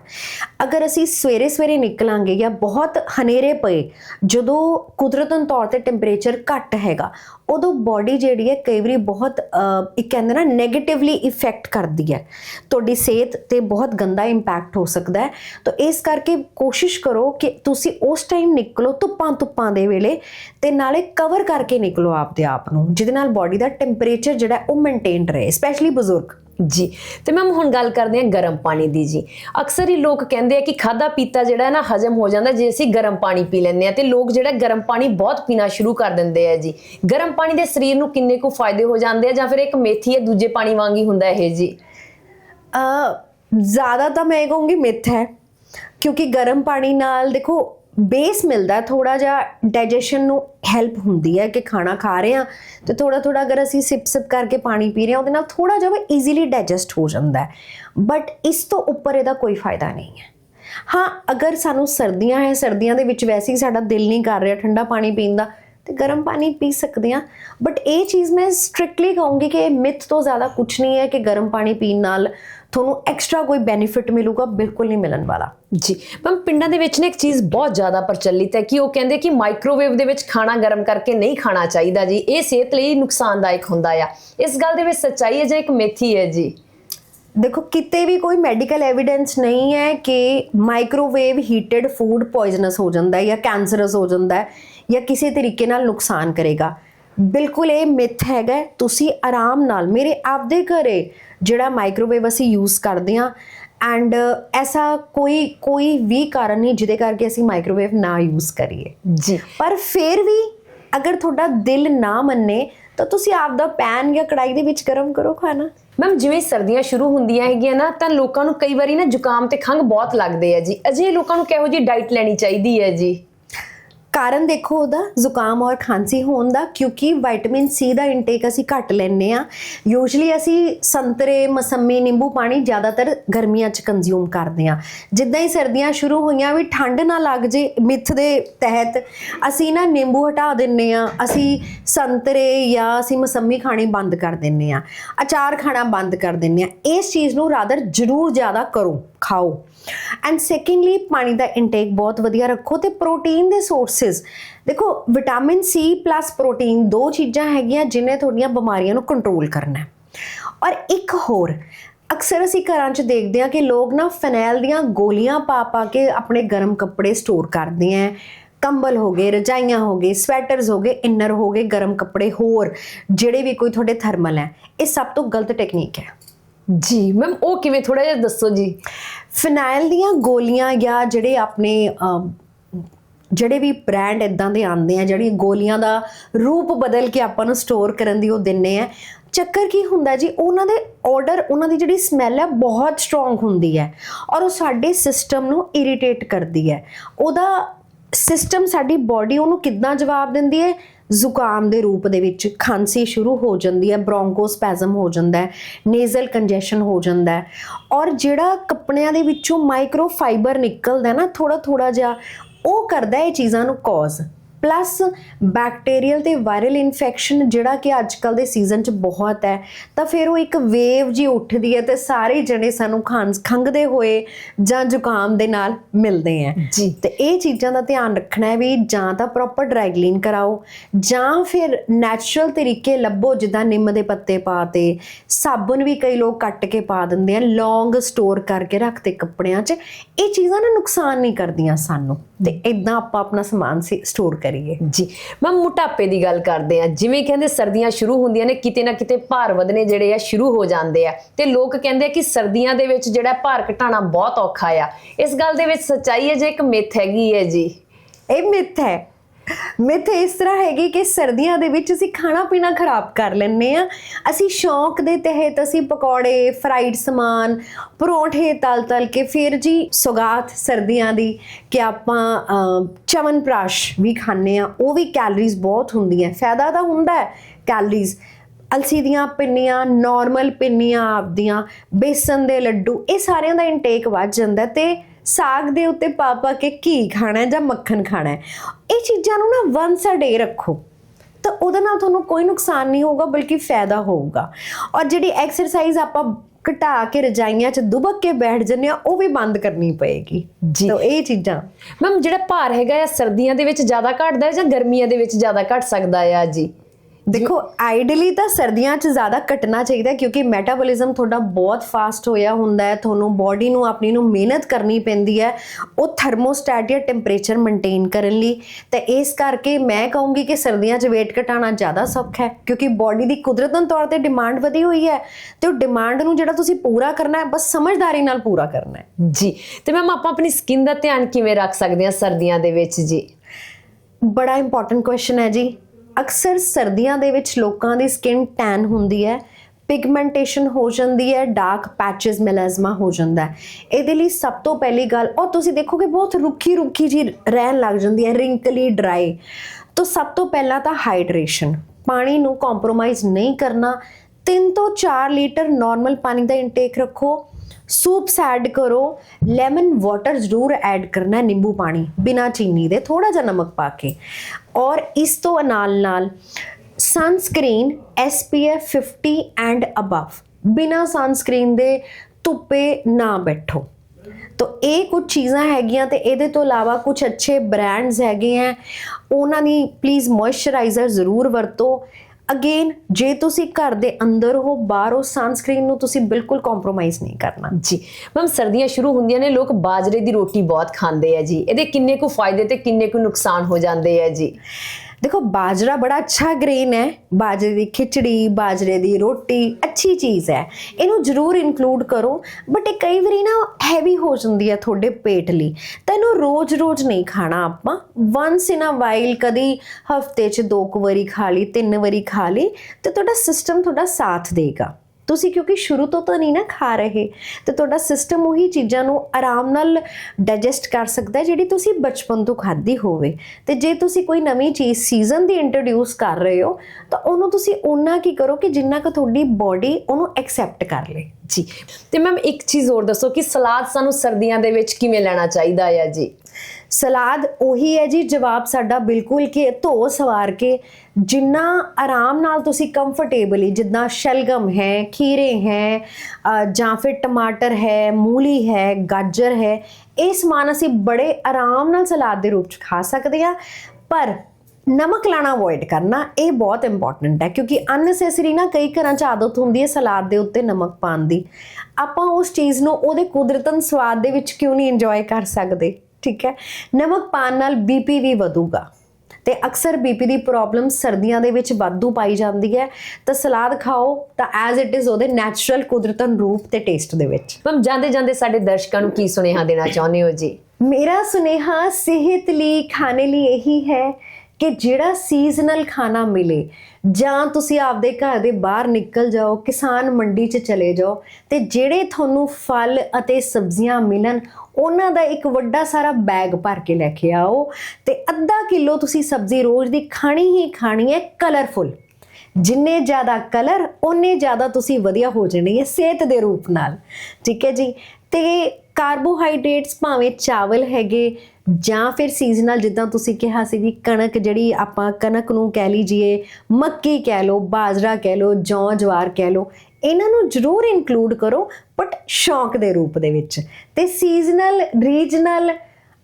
B: ਅਗਰ ਅਸੀਂ ਸਵੇਰੇ ਸਵੇਰੇ ਨਿਕਲਾਂਗੇ ਜਾਂ ਬਹੁਤ ਹਨੇਰੇ ਪਏ ਜਦੋਂ ਕੁਦਰਤਨ ਤੌਰ ਤੇ ਟੈਂਪਰੇਚਰ ਘੱਟ ਹੈਗਾ ਉਦੋਂ ਬਾਡੀ ਜਿਹੜੀ ਹੈ ਕਈ ਵਾਰੀ ਬਹੁਤ ਇੱਕ ਕਹਿੰਦੇ ਨਾ 네ਗੇਟਿਵਲੀ ਇਫੈਕਟ ਕਰਦੀ ਹੈ। ਤੁਹਾਡੀ ਸਿਹਤ ਤੇ ਬਹੁਤ ਗੰਦਾ ਇੰਪੈਕਟ ਹੋ ਸਕਦਾ ਹੈ। ਤਾਂ ਇਸ ਕਰਕੇ ਕੋਸ਼ਿਸ਼ ਕਰੋ ਕਿ ਤੁਸੀਂ ਉਸ ਟਾਈਮ ਨਿਕਲੋ ਧੁੱਪਾਂ ਧੁੱਪਾਂ ਦੇ ਵੇਲੇ ਤੇ ਨਾਲੇ ਕਵਰ ਕਰਕੇ ਨਿਕਲੋ ਆਪਦੇ ਆਪ ਨੂੰ, ਜਿਹਦੇ ਨਾਲ ਬਾਡੀ ਦਾ ਟੈਂਪਰੇਚਰ ਜਿਹੜਾ ਉਹ ਮੇਨਟੇਨ ਰਹੇ ਸਪੈਸ਼ਲੀ ਬਜ਼ੁਰਗ।
A: ਜੀ। ਤੇ ਮੈਮ, ਹੁਣ ਗੱਲ ਕਰਦੇ ਹਾਂ ਗਰਮ ਪਾਣੀ ਦੀ ਜੀ। ਅਕਸਰ ਹੀ ਲੋਕ ਕਹਿੰਦੇ ਆ ਕਿ ਖਾਦਾ ਪੀਤਾ ਜਿਹੜਾ ਹੈ ਨਾ, ਹਜਮ ਹੋ ਜਾਂਦਾ ਜੇ ਅਸੀਂ ਗਰਮ ਪਾਣੀ ਪੀ ਲੈਂਦੇ ਆ ਤੇ ਲੋਕ ਜਿਹੜਾ ਗਰਮ ਪਾਣੀ ਬਹੁਤ ਪੀਣਾ ਸ਼ੁਰੂ ਕਰ ਦਿੰਦੇ ਆ ਜੀ। ਗਰਮ ਪਾਣੀ ਦੇ ਸਰੀਰ ਨੂੰ ਕਿੰਨੇ ਕੁ ਫਾਇਦੇ ਹੋ ਜਾਂਦੇ ਆ ਜਾਂ ਫਿਰ ਇੱਕ ਮੇਥੀ ਹੈ ਦੂਜੇ ਪਾਣੀ ਵਾਂਗ ਹੀ ਹੁੰਦਾ ਇਹ ਜੀ?
B: ਅ ਜ਼ਿਆਦਾ ਤਾਂ ਮੈਂ ਕਹੂੰਗੀ ਮਿੱਥ ਹੈ। ਕਿਉਂਕਿ ਗਰਮ ਪਾਣੀ ਨਾਲ ਦੇਖੋ ਬੇਸ ਮਿਲਦਾ ਥੋੜਾ ਜਿਹਾ ਡਾਈਜੈਸ਼ਨ ਨੂੰ ਹੈਲਪ ਹੁੰਦੀ ਹੈ ਕਿ ਖਾਣਾ ਖਾ ਰਹੇ ਆ ਤੇ ਥੋੜਾ ਥੋੜਾ ਅਗਰ ਅਸੀਂ ਸਿਪ ਸਿਪ ਕਰਕੇ ਪਾਣੀ ਪੀ ਰਹੇ ਹਾਂ, ਉਹਦੇ ਨਾਲ ਥੋੜਾ ਜਿਹਾ ਈਜ਼ੀਲੀ ਡਾਈਜੈਸਟ ਹੋ ਜਾਂਦਾ ਹੈ। ਬਟ ਇਸ ਤੋਂ ਉੱਪਰ ਇਹਦਾ ਕੋਈ ਫਾਇਦਾ ਨਹੀਂ ਹੈ। ਹਾਂ, ਅਗਰ ਸਾਨੂੰ ਸਰਦੀਆਂ ਹੈ, ਸਰਦੀਆਂ ਦੇ ਵਿੱਚ ਵੈਸੇ ਹੀ ਸਾਡਾ ਦਿਲ ਨਹੀਂ ਕਰ ਰਿਹਾ ਠੰਡਾ ਪਾਣੀ ਪੀਣ ਦਾ, ਤੇ ਗਰਮ ਪਾਣੀ ਪੀ ਸਕਦੇ ਆ ਬਟ ਇਹ ਚੀਜ਼ ਮੈਂ ਸਟ੍ਰਿਕਟਲੀ ਕਹੂੰਗੀ ਕਿ ਇਹ ਮਿੱਥ ਤੋਂ ਜ਼ਿਆਦਾ ਕੁਝ ਨਹੀਂ ਹੈ ਕਿ ਗਰਮ ਪਾਣੀ ਪੀਣ ਨਾਲ ਤੁਹਾਨੂੰ ਐਕਸਟਰਾ ਕੋਈ ਬੈਨੀਫਿਟ ਮਿਲੂਗਾ ਬਿਲਕੁਲ ਨਹੀਂ ਮਿਲਣ ਵਾਲਾ।
A: ਜੀ ਮੈਮ ਪਿੰਡਾਂ ਦੇ ਵਿੱਚ ਨਾ ਇੱਕ ਚੀਜ਼ ਬਹੁਤ ਜ਼ਿਆਦਾ ਪ੍ਰਚਲਿਤ ਹੈ ਕਿ ਉਹ ਕਹਿੰਦੇ ਕਿ ਮਾਈਕ੍ਰੋਵੇਵ ਦੇ ਵਿੱਚ ਖਾਣਾ ਗਰਮ ਕਰਕੇ ਨਹੀਂ ਖਾਣਾ ਚਾਹੀਦਾ ਜੀ। ਇਹ ਸਿਹਤ ਲਈ ਨੁਕਸਾਨਦਾਇਕ ਹੁੰਦਾ ਆ। ਇਸ ਗੱਲ ਦੇ ਵਿੱਚ ਸੱਚਾਈ ਹੈ ਜਾਂ ਇੱਕ ਮੇਥੀ ਹੈ ਜੀ?
B: ਦੇਖੋ ਕਿਤੇ ਵੀ ਕੋਈ ਮੈਡੀਕਲ ਐਵੀਡੈਂਸ ਨਹੀਂ ਹੈ ਕਿ ਮਾਈਕ੍ਰੋਵੇਵ ਹੀਟਡ ਫੂਡ ਪੋਇਜ਼ਨਸ ਹੋ ਜਾਂਦਾ ਹੈ ਜਾਂ ਕੈਂਸਰਸ ਹੋ ਜਾਂਦਾ ਹੈ ਜਾਂ ਕਿਸੇ ਤਰੀਕੇ ਨਾਲ ਨੁਕਸਾਨ ਕਰੇਗਾ। ਬਿਲਕੁਲ ਇਹ ਮਿਥ ਹੈਗਾ। ਤੁਸੀਂ ਆਰਾਮ ਨਾਲ ਮੇਰੇ ਆਪਦੇ ਘਰੇ ਜਿਹੜਾ ਮਾਈਕ੍ਰੋਵੇਵ ਅਸੀਂ ਯੂਜ਼ ਕਰਦੇ ਹਾਂ ਐਂਡ ਐਸਾ ਕੋਈ ਕੋਈ ਵੀ ਕਾਰਨ ਨਹੀਂ ਜਿਹਦੇ ਕਰਕੇ ਅਸੀਂ ਮਾਈਕ੍ਰੋਵੇਵ ਨਾ ਯੂਜ਼ ਕਰੀਏ।
A: ਜੀ।
B: ਪਰ ਫਿਰ ਵੀ ਅਗਰ ਤੁਹਾਡਾ ਦਿਲ ਨਾ ਮੰਨੇ ਤਾਂ ਤੁਸੀਂ ਆਪਦਾ ਪੈਨ ਜਾਂ ਕੜਾਈ ਦੇ ਵਿੱਚ ਗਰਮ ਕਰੋ ਖਾਣਾ।
A: ਮੈਮ ਜਿਵੇਂ ਸਰਦੀਆਂ ਸ਼ੁਰੂ ਹੁੰਦੀਆਂ ਹੈਗੀਆਂ ਨਾ ਤਾਂ ਲੋਕਾਂ ਨੂੰ ਕਈ ਵਾਰੀ ਨਾ ਜ਼ੁਕਾਮ ਤੇ ਖੰਘ ਬਹੁਤ ਲੱਗਦੇ ਆ ਜੀ। ਅਜੇ ਲੋਕਾਂ ਨੂੰ ਕਿਹੋ ਜਿਹੀ ਡਾਈਟ ਲੈਣੀ ਚਾਹੀਦੀ ਹੈ ਜੀ?
B: ਕਾਰਨ ਦੇਖੋ ਉਹਦਾ ਜ਼ੁਕਾਮ ਔਰ ਖਾਂਸੀ ਹੋਣ ਦਾ, ਕਿਉਂਕਿ ਵਿਟਾਮਿਨ ਸੀ ਦਾ ਇਨਟੇਕ ਅਸੀਂ ਘੱਟ ਲੈਂਦੇ ਆ ਯੂਜੂਲੀ ਅਸੀਂ ਸੰਤਰੇ, ਮਸੰਮੀ, ਨਿੰਬੂ ਪਾਣੀ ਜ਼ਿਆਦਾਤਰ ਗਰਮੀਆਂ 'ਚ ਕੰਜ਼ਿਊਮ ਕਰਦੇ ਆ ਜਿੱਦਾਂ ਹੀ ਸਰਦੀਆਂ ਸ਼ੁਰੂ ਹੋਈਆਂ ਵੀ ਠੰਡ ਨਾ ਲੱਗ ਜੇ ਮਿੱਥ ਦੇ ਤਹਿਤ, ਅਸੀਂ ਨਾ ਨਿੰਬੂ ਹਟਾ ਦਿੰਨੇ ਆ ਅਸੀਂ ਸੰਤਰੇ ਜਾਂ ਅਸੀਂ ਮਸੰਮੀ ਖਾਣੀ ਬੰਦ ਕਰ ਦਿੰਨੇ ਆ ਅਚਾਰ ਖਾਣਾ ਬੰਦ ਕਰ ਦਿੰਨੇ ਆ ਇਸ ਚੀਜ਼ ਨੂੰ ਰਾਦਰ ਜ਼ਰੂਰ ਜ਼ਿਆਦਾ ਕਰੋ, ਖਾਓ। ਐਂਡ ਸੈਕੰਡਲੀ ਪਾਣੀ ਦਾ ਇਨਟੇਕ ਬਹੁਤ ਵਧੀਆ ਰੱਖੋ ਤੇ ਪ੍ਰੋਟੀਨ ਦੇ ਸੋਰਸਸ ਦੇਖੋ ਵਿਟਾਮਿਨ ਸੀ ਪਲੱਸ ਪ੍ਰੋਟੀਨ ਦੋ ਚੀਜ਼ਾਂ ਹੈਗੀਆਂ ਜਿਨੇ ਤੁਹਾਡੀਆਂ ਬਿਮਾਰੀਆਂ ਨੂੰ ਕੰਟਰੋਲ ਕਰਨਾ ਹੈ। ਔਰ ਇੱਕ ਹੋਰ, ਅਕਸਰ ਅਸੀਂ ਘਰਾਂ 'ਚ ਦੇਖਦੇ ਹਾਂ ਕਿ ਲੋਕ ਨਾ ਫਨੈਲ ਦੀਆਂ ਗੋਲੀਆਂ ਪਾ ਪਾ ਕੇ ਆਪਣੇ ਗਰਮ ਕੱਪੜੇ ਸਟੋਰ ਕਰਦੇ ਆ ਕੰਬਲ ਹੋ ਗਏ, ਰਜਾਈਆਂ ਹੋ ਗਏ ਸਵੈਟਰਸ ਹੋ ਗਏ ਇਨਰ ਹੋ ਗਏ, ਗਰਮ ਕੱਪੜੇ ਹੋਰ, ਜਿਹੜੇ ਵੀ ਕੋਈ ਤੁਹਾਡੇ ਥਰਮਲ ਹੈ। ਇਹ ਸਭ ਤੋਂ ਗਲਤ ਟੈਕਨੀਕ ਹੈ।
A: ਜੀ ਮੈਮ ਉਹ ਕਿਵੇਂ? ਥੋੜਾ ਜਿਹਾ ਦੱਸੋ ਜੀ।
B: ਫਿਨਾਈਲ ਦੀਆਂ ਗੋਲੀਆਂ ਜਾਂ ਜਿਹੜੇ ਆਪਣੇ ਅਮ, ਜਿਹੜੇ ਵੀ ਬ੍ਰਾਂਡ ਇਦਾਂ ਦੇ ਆਉਂਦੇ ਆ ਜਿਹੜੀ ਗੋਲੀਆਂ ਦਾ ਰੂਪ ਬਦਲ ਕੇ ਆਪਾਂ ਨੂੰ ਸਟੋਰ ਕਰਨ ਦੀ ਉਹ ਦਿੰਨੇ ਆ ਚੱਕਰ ਕੀ ਹੁੰਦਾ ਜੀ ਉਹਨਾਂ ਦੇ ਆਰਡਰ ਉਹਨਾਂ ਦੀ ਜਿਹੜੀ ਸਮੈਲ ਹੈ ਬਹੁਤ ਸਟਰੋਂਗ ਹੁੰਦੀ ਹੈ ਔਰ ਉਹ ਸਾਡੇ ਸਿਸਟਮ ਨੂੰ ਇਰੀਟੇਟ ਕਰਦੀ ਹੈ। ਉਹਦਾ ਸਿਸਟਮ ਸਾਡੀ ਬਾਡੀ ਉਹਨੂੰ ਕਿੱਦਾਂ ਜਵਾਬ ਦਿੰਦੀ ਹੈ? ਜ਼ੁਕਾਮ ਦੇ ਰੂਪ ਦੇ ਵਿੱਚ ਖਾਂਸੀ ਸ਼ੁਰੂ ਹੋ ਜਾਂਦੀ ਹੈ, ਬ੍ਰੋਂਕੋਸਪੈਜ਼ਮ ਹੋ ਜਾਂਦਾ ਹੈ ਨੇਜ਼ਲ ਕੰਜੈਸ਼ਨ ਹੋ ਜਾਂਦਾ ਹੈ ਔਰ ਜਿਹੜਾ ਕੱਪੜਿਆਂ ਦੇ ਵਿੱਚੋਂ ਮਾਈਕਰੋ ਫਾਈਬਰ ਨਿਕਲਦਾ ਨਾ ਥੋੜਾ ਥੋੜਾ ਜਿਹਾ, ਉਹ ਕਰਦਾ ਇਹ ਚੀਜ਼ਾਂ ਨੂੰ ਕਾਜ਼ ਪਲੱਸ ਬੈਕਟੀਰੀਅਲ ਤੇ ਵਾਇਰਲ ਇਨਫੈਕਸ਼ਨ ਜਿਹੜਾ ਕਿ ਅੱਜ ਕੱਲ ਦੇ ਸੀਜ਼ਨ 'ਚ ਬਹੁਤ ਹੈ ਤਾਂ ਫਿਰ ਉਹ ਇੱਕ ਵੇਵ ਜੀ ਉੱਠਦੀ ਹੈ ਤੇ ਸਾਰੇ ਜਣੇ ਸਾਨੂੰ ਖਾਂਸ ਖੰਗਦੇ ਹੋਏ ਜਾਂ ਜ਼ੁਕਾਮ ਦੇ ਨਾਲ ਮਿਲਦੇ ਆ ਤੇ ਇਹ ਚੀਜ਼ਾਂ ਦਾ ਧਿਆਨ ਰੱਖਣਾ ਹੈ ਵੀ ਜਾਂ ਤਾਂ ਪ੍ਰੋਪਰ ਡਰਾਈ ਕਲੀਨ ਕਰਾਓ ਜਾਂ ਫਿਰ ਨੈਚੁਰਲ ਤਰੀਕੇ ਲੱਭੋ ਜਿੱਦਾਂ ਨਿੰਮ ਦੇ ਪੱਤੇ ਪਾਤੇ ਸਾਬਣ ਵੀ ਕਈ ਲੋਕ ਕੱਟ ਕੇ ਪਾ ਦਿੰਦੇ ਆ ਲੌਂਗ ਸਟੋਰ ਕਰਕੇ ਰੱਖਦੇ ਕੱਪੜਿਆਂ 'ਚ ਇਹ ਚੀਜ਼ਾਂ ਨਾ ਨੁਕਸਾਨ ਨਹੀਂ ਕਰਦੀਆਂ ਸਾਨੂੰ। ਤੇ ਇਦਾਂ ਆਪਾਂ ਆਪਣਾ ਸਮਾਨ ਸਟੋਰ ਕਰੀਏ।
A: ਜੀ। ਮੈਮ ਮੋਟਾਪੇ ਦੀ ਗੱਲ ਕਰਦੇ ਆ ਜਿਵੇਂ ਕਹਿੰਦੇ ਸਰਦੀਆਂ ਸ਼ੁਰੂ ਹੁੰਦੀਆਂ ਨੇ ਕਿਤੇ ਨਾ ਕਿਤੇ ਭਾਰ ਵਧਨੇ ਜਿਹੜੇ ਆ ਸ਼ੁਰੂ ਹੋ ਜਾਂਦੇ ਆ। ਤੇ ਲੋਕ ਕਹਿੰਦੇ ਆ ਕਿ ਸਰਦੀਆਂ ਦੇ ਵਿੱਚ ਜਿਹੜਾ ਭਾਰ ਘਟਾਉਣਾ ਬਹੁਤ ਔਖਾ ਆ। ਇਸ ਗੱਲ ਦੇ ਵਿੱਚ ਸੱਚਾਈ ਹੈ ਜੇ ਇੱਕ ਮਿੱਥ ਹੈਗੀ ਹੈ ਜੀ।
B: ਇਹ ਮਿੱਥ ਹੈ। ਮਿੱਥ ਇਸ ਤਰ੍ਹਾਂ ਹੈਗੀ ਕਿ ਸਰਦੀਆਂ ਦੇ ਵਿੱਚ ਅਸੀਂ ਖਾਣਾ ਪੀਣਾ ਖਰਾਬ ਕਰ ਲੈਂਦੇ ਆ ਅਸੀਂ ਸ਼ੌਂਕ ਦੇ ਤਹਿਤ ਅਸੀਂ ਪਕੌੜੇ ਫਰਾਈਡ ਸਮਾਨ ਪਰੌਂਠੇ ਤਲ ਤਲ ਕੇ ਫਿਰ ਜੀ ਸੁਗਾਤ ਸਰਦੀਆਂ ਦੀ ਕਿ ਆਪਾਂ ਅਮ, ਚਵਨਪ੍ਰਾਸ਼ ਵੀ ਖਾਂਦੇ ਆ ਉਹ ਵੀ ਕੈਲਰੀਜ਼ ਬਹੁਤ ਹੁੰਦੀਆਂ। ਫਾਇਦਾ ਤਾਂ ਹੁੰਦਾ ਹੈ ਕੈਲਰੀਜ਼ ਅਲਸੀ ਦੀਆਂ ਪਿੰਨੀਆਂ ਨਾਰਮਲ ਪਿੰਨੀਆਂ ਆਪਦੀਆਂ ਬੇਸਨ ਦੇ ਲੱਡੂ ਇਹ ਸਾਰਿਆਂ ਦਾ ਇਨਟੇਕ ਵੱਧ ਜਾਂਦਾ ਤੇ ਸਾਗ ਦੇ ਉੱਤੇ ਪਾ ਪਾ ਕੇ ਘੀ ਖਾਣਾ ਜਾਂ ਮੱਖਣ ਖਾਣਾ ਇਹ ਚੀਜ਼ਾਂ ਨੂੰ ਨਾ ਵਨਸ ਅ ਡੇ ਰੱਖੋ। ਤਾਂ ਉਹਦੇ ਨਾਲ ਤੁਹਾਨੂੰ ਕੋਈ ਨੁਕਸਾਨ ਨਹੀਂ ਹੋਊਗਾ ਬਲਕਿ ਫਾਇਦਾ ਹੋਊਗਾ। ਔਰ ਜਿਹੜੀ ਐਕਸਰਸਾਈਜ਼ ਆਪਾਂ ਘਟਾ ਕੇ ਰਜਾਈਆਂ 'ਚ ਦੁਬਕ ਕੇ ਬੈਠ ਜੰਨੇ ਆ ਉਹ ਵੀ ਬੰਦ ਕਰਨੀ ਪਏਗੀ।
A: ਜੀ।
B: ਤਾਂ ਇਹ ਚੀਜ਼ਾਂ।
A: ਮੈਮ ਜਿਹੜਾ ਭਾਰ ਹੈਗਾ ਆ ਸਰਦੀਆਂ ਦੇ ਵਿੱਚ ਜ਼ਿਆਦਾ ਘਟਦਾ ਹੈ ਜਾਂ ਗਰਮੀਆਂ ਦੇ ਵਿੱਚ ਜ਼ਿਆਦਾ ਘਟ ਸਕਦਾ ਆ ਜੀ?
B: ਦੇਖੋ ਆਈਡੀਅਲੀ ਤਾਂ ਸਰਦੀਆਂ 'ਚ ਜ਼ਿਆਦਾ ਘਟਣਾ ਚਾਹੀਦਾ ਕਿਉਂਕਿ ਮੈਟਾਬੋਲਿਜ਼ਮ ਤੁਹਾਡਾ ਬਹੁਤ ਫਾਸਟ ਹੋਇਆ ਹੁੰਦਾ ਹੈ ਤੁਹਾਨੂੰ ਬਾਡੀ ਨੂੰ ਆਪਣੀ ਨੂੰ ਮਿਹਨਤ ਕਰਨੀ ਪੈਂਦੀ ਹੈ ਉਹ ਥਰਮੋਸਟੈਟ ਜਾਂ ਟੈਂਪਰੇਚਰ ਮੇਨਟੇਨ ਕਰਨ ਲਈ। ਤੇ ਇਸ ਕਰਕੇ ਮੈਂ ਕਹੂੰਗੀ ਕਿ ਸਰਦੀਆਂ 'ਚ weight ਘਟਾਉਣਾ ਜ਼ਿਆਦਾ ਸੌਖਾ ਹੈ ਕਿਉਂਕਿ ਬਾਡੀ ਦੀ ਕੁਦਰਤਨ ਤੌਰ ਤੇ ਡਿਮਾਂਡ ਵਧੀ ਹੋਈ ਹੈ ਤੇ ਉਹ ਡਿਮਾਂਡ ਨੂੰ ਜਿਹੜਾ ਤੁਸੀਂ ਪੂਰਾ ਕਰਨਾ ਹੈ ਬਸ ਸਮਝਦਾਰੀ ਨਾਲ ਪੂਰਾ ਕਰਨਾ ਹੈ।
A: ਜੀ। ਤੇ ਮੈਮ ਆਪਾਂ ਆਪਣੀ ਸਕਿਨ ਦਾ ਧਿਆਨ ਕਿਵੇਂ ਰੱਖ ਸਕਦੇ ਹਾਂ ਸਰਦੀਆਂ ਦੇ ਵਿੱਚ ਜੀ?
B: ਬੜਾ ਇੰਪੋਰਟੈਂਟ ਕੁਐਸਚਨ ਹੈ ਜੀ। ਅਕਸਰ ਸਰਦੀਆਂ ਦੇ ਵਿੱਚ ਲੋਕਾਂ ਦੀ ਸਕਿਨ ਟੈਨ ਹੁੰਦੀ ਹੈ ਪਿਗਮੈਂਟੇਸ਼ਨ ਹੋ ਜਾਂਦੀ ਹੈ ਡਾਰਕ ਪੈਚਸ ਮੈਲਾਜ਼ਮਾ ਹੋ ਜਾਂਦਾ ਹੈ। ਇਹਦੇ ਲਈ ਸਭ ਤੋਂ ਪਹਿਲੀ ਗੱਲ, ਉਹ ਤੁਸੀਂ ਦੇਖੋਗੇ ਬਹੁਤ ਰੁੱਖੀ ਰੁੱਖੀ ਜੀ ਰਹਿਣ ਲੱਗ ਜਾਂਦੀ ਹੈ ਰਿੰਕਲੀ ਡਰਾਈ ਤਾਂ ਸਭ ਤੋਂ ਪਹਿਲਾਂ ਤਾਂ ਹਾਈਡਰੇਸ਼ਨ ਪਾਣੀ ਨੂੰ ਕੰਪਰੋਮਾਈਜ਼ ਨਹੀਂ ਕਰਨਾ। 3 ਤੋਂ 4 ਲੀਟਰ ਨਾਰਮਲ ਪਾਣੀ ਦਾ ਇਨਟੇਕ ਰੱਖੋ। ਸੂਪਸ ਐਡ ਕਰੋ ਲੈਮਨ ਵਾਟਰ ਜ਼ਰੂਰ ਐਡ ਕਰਨਾ ਨਿੰਬੂ ਪਾਣੀ, ਬਿਨਾ ਚੀਨੀ ਦੇ ਥੋੜਾ ਜਿਹਾ ਨਮਕ ਪਾ ਕੇ। ਔਰ ਇਸ ਤੋਂ ਨਾਲ ਨਾਲ ਸਨਸਕ੍ਰੀਨ SPF 50 ਐਂਡ ਅਬਵ ਬਿਨਾ ਸਨਸਕ੍ਰੀਨ ਦੇ ਧੁੱਪੇ ਨਾ ਬੈਠੋ। ਤੋ ਇਹ ਕੁਝ ਚੀਜ਼ਾਂ ਹੈਗੀਆਂ ਤੇ ਇਹਦੇ ਤੋਂ ਇਲਾਵਾ ਕੁਝ ਅੱਛੇ ਬ੍ਰਾਂਡਸ ਹੈਗੇ ਆ ਉਹਨਾਂ ਦੀ ਪਲੀਜ਼ ਮੋਇਸਚਰਾਈਜ਼ਰ ਜ਼ਰੂਰ ਵਰਤੋ। ਅਗੇਨ ਜੇ ਤੁਸੀਂ ਘਰ ਦੇ ਅੰਦਰ ਹੋ, ਬਾਹਰ ਹੋ ਸਨਸਕ੍ਰੀਨ ਨੂੰ ਤੁਸੀਂ ਬਿਲਕੁਲ ਕੰਪਰੋਮਾਈਜ਼ ਨਹੀਂ ਕਰਨਾ।
A: ਜੀ। ਮੈਮ ਸਰਦੀਆਂ ਸ਼ੁਰੂ ਹੁੰਦੀਆਂ ਨੇ, ਲੋਕ ਬਾਜਰੇ ਦੀ ਰੋਟੀ ਬਹੁਤ ਖਾਂਦੇ ਆ ਜੀ। ਇਹਦੇ ਕਿੰਨੇ ਕੁ ਫਾਇਦੇ ਤੇ ਕਿੰਨੇ ਕੁ ਨੁਕਸਾਨ ਹੋ ਜਾਂਦੇ ਆ ਜੀ?
B: ਦੇਖੋ, ਬਾਜਰਾ ਬੜਾ ਅੱਛਾ ਗ੍ਰੇਨ ਹੈ। ਬਾਜਰੇ ਦੀ ਖਿਚੜੀ, ਬਾਜਰੇ ਦੀ ਰੋਟੀ, ਅੱਛੀ ਚੀਜ਼ ਹੈ। ਇਹਨੂੰ ਜ਼ਰੂਰ ਇਨਕਲੂਡ ਕਰੋ ਬਟ ਇਹ ਕਈ ਵਾਰੀ ਨਾ ਹੈਵੀ ਹੋ ਜਾਂਦੀ ਹੈ ਤੁਹਾਡੇ ਪੇਟ ਲਈ। ਤਾਂ ਇਹਨੂੰ ਰੋਜ਼-ਰੋਜ਼ ਨਹੀਂ ਖਾਣਾ ਆਪਾਂ। ਵਾਂਸ ਇਨ ਅ ਵਾਈਲ ਕਦੀ ਹਫ਼ਤੇ 'ਚ ਦੋ ਕੁ ਵਾਰੀ ਖਾ ਲਈ, ਤਿੰਨ ਵਾਰੀ ਖਾ ਲਈ, ਤੇ ਤੁਹਾਡਾ ਸਿਸਟਮ ਤੁਹਾਡਾ ਸਾਥ ਦੇਗਾ। ਤੁਸੀਂ ਕਿਉਂਕਿ ਸ਼ੁਰੂ ਤੋਂ ਤਾਂ ਨਹੀਂ ਨਾ ਖਾ ਰਹੇ, ਤੇ ਤੁਹਾਡਾ ਸਿਸਟਮ ਉਹੀ ਚੀਜ਼ਾਂ ਨੂੰ ਆਰਾਮ ਨਾਲ ਡਾਈਜੈਸਟ ਕਰ ਸਕਦਾ ਜਿਹੜੀ ਤੁਸੀਂ ਬਚਪਨ ਤੋਂ ਖਾਧੀ ਹੋਵੇ। ਤੇ ਜੇ ਤੁਸੀਂ ਕੋਈ ਨਵੀਂ ਚੀਜ਼ ਸੀਜ਼ਨ ਦੀ ਇੰਟਰੋਡਿਊਸ ਕਰ ਰਹੇ ਹੋ, ਤਾਂ ਉਹਨੂੰ ਤੁਸੀਂ ਓਨਾ ਕੀ ਕਰੋ ਕਿ ਜਿੰਨਾ ਕੁ ਤੁਹਾਡੀ ਬਾਡੀ ਉਹਨੂੰ ਐਕਸੈਪਟ ਕਰ ਲੇ।
A: ਜੀ। ਤੇ ਮੈਮ ਇੱਕ ਚੀਜ਼ ਹੋਰ ਦੱਸੋ ਕਿ ਸਲਾਦ ਸਾਨੂੰ ਸਰਦੀਆਂ ਦੇ ਵਿੱਚ ਕਿਵੇਂ ਲੈਣਾ ਚਾਹੀਦਾ ਆ ਜੀ?
B: ਸਲਾਦ ਉਹੀ ਹੈ ਜੀ, ਜਵਾਬ ਸਾਡਾ ਬਿਲਕੁਲ ਕਿ ਧੋ ਸਵਾਰ ਕੇ, ਜਿੰਨਾ ਆਰਾਮ ਨਾਲ ਤੁਸੀਂ ਕੰਫਰਟੇਬਲੀ ਜਿੱਦਾਂ ਸ਼ਲਗਮ ਹੈ, ਖੀਰੇ ਹੈ ਜਾਂ ਫਿਰ ਟਮਾਟਰ ਹੈ, ਮੂਲੀ ਹੈ, ਗਾਜਰ ਹੈ, ਇਹ ਸਮਾਨ ਅਸੀਂ ਬੜੇ ਆਰਾਮ ਨਾਲ ਸਲਾਦ ਦੇ ਰੂਪ ਚ ਖਾ ਸਕਦੇ ਹਾਂ। ਪਰ ਨਮਕ ਲਾਣਾ ਅਵੋਇਡ ਕਰਨਾ, ਇਹ ਬਹੁਤ ਇੰਪੋਰਟੈਂਟ ਹੈ, ਕਿਉਂਕਿ ਅਨਨੈਸੈਸਰੀ ਨਾ ਕਈ ਘਰਾਂ 'ਚ ਆਦਤ ਹੁੰਦੀ ਹੈ ਸਲਾਦ ਦੇ ਉੱਤੇ ਨਮਕ ਪਾਉਣ ਦੀ। ਆਪਾਂ ਉਸ ਚੀਜ਼ ਨੂੰ ਉਹਦੇ ਕੁਦਰਤਨ ਸਵਾਦ ਦੇ ਵਿੱਚ ਕਿਉਂ ਨਹੀਂ ਇੰਜੋਏ ਕਰ ਸਕਦੇ? ਠੀਕ ਹੈ? ਨਮਕ ਪਾਣ ਨਾਲ ਬੀਪੀ ਵੀ ਵਧੂਗਾ। ਤੇ ਅਕਸਰ ਬੀਪੀ ਦੀ ਪ੍ਰੋਬਲਮ ਸਰਦੀਆਂ ਦੇ ਵਿੱਚ ਵਾਧੂ ਪਾਈ ਜਾਂਦੀ ਹੈ। ਤਾਂ ਸਲਾਦ ਖਾਓ ਤਾਂ ਐਜ਼ ਇਟ ਇਜ਼ ਉਹਦੇ ਨੈਚੁਰਲ ਕੁਦਰਤਨ ਰੂਪ ਤੇ ਟੇਸਟ ਦੇ ਵਿੱਚ।
A: ਮੈਮ ਜਾਂਦੇ ਜਾਂਦੇ ਸਾਡੇ ਦਰਸ਼ਕਾਂ ਨੂੰ ਕੀ ਸੁਨੇਹਾ ਦੇਣਾ ਚਾਹੁੰਦੇ ਹੋ ਜੀ?
B: ਮੇਰਾ ਸੁਨੇਹਾ ਸਿਹਤ ਲਈ ਖਾਣੇ ਲਈ ਇਹੀ ਹੈ ਕਿ ਜਿਹੜਾ ਸੀਜ਼ਨਲ ਖਾਣਾ ਮਿਲੇ, ਜਾਂ ਤੁਸੀਂ ਆਪਦੇ ਘਰ ਦੇ ਬਾਹਰ ਨਿਕਲ ਜਾਓ, ਕਿਸਾਨ ਮੰਡੀ 'ਚ ਚਲੇ ਜਾਓ, ਤੇ ਜਿਹੜੇ ਤੁਹਾਨੂੰ ਫਲ ਅਤੇ ਸਬਜ਼ੀਆਂ ਮਿਲਣ, ਉਹਨਾਂ ਦਾ ਇੱਕ ਵੱਡਾ ਸਾਰਾ ਬੈਗ ਭਰ ਕੇ ਲੈ ਕੇ ਆਓ, ਤੇ ਅੱਧਾ ਕਿਲੋ ਤੁਸੀਂ ਸਬਜ਼ੀ ਰੋਜ਼ ਦੀ ਖਾਣੀ ਹੀ ਖਾਣੀ ਹੈ ਕਲਰਫੁਲ ਜਿੰਨੇ ਜ਼ਿਆਦਾ ਕਲਰ ਓਨੇ ਜ਼ਿਆਦਾ ਤੁਸੀਂ ਵਧੀਆ ਹੋ ਜਾਣੀ ਹੈ ਸਿਹਤ ਦੇ ਰੂਪ ਨਾਲ। ਠੀਕ ਹੈ ਜੀ? ਤੇ ਕਾਰਬੋਹਾਈਡਰੇਟਸ ਭਾਵੇਂ ਚਾਵਲ ਹੈਗੇ ਜਾਂ ਫਿਰ ਸੀਜ਼ਨਲ ਜਿੱਦਾਂ ਤੁਸੀਂ ਕਿਹਾ ਸੀ ਵੀ ਕਣਕ ਜਿਹੜੀ ਆਪਾਂ ਕਣਕ ਨੂੰ ਕਹਿ ਲੀਜੀਏ ਮੱਕੀ ਕਹਿ ਲਓ, ਬਾਜਰਾ ਕਹਿ ਲਓ, ਜੌਂ, ਜਵਾਰ ਕਹਿ ਲਓ, ਇਹਨਾਂ ਨੂੰ ਜ਼ਰੂਰ ਇਨਕਲੂਡ ਕਰੋ ਬਟ ਸ਼ੌਂਕ ਦੇ ਰੂਪ ਦੇ ਵਿੱਚ। ਤੇ ਸੀਜ਼ਨਲ ਰੀਜਨਲ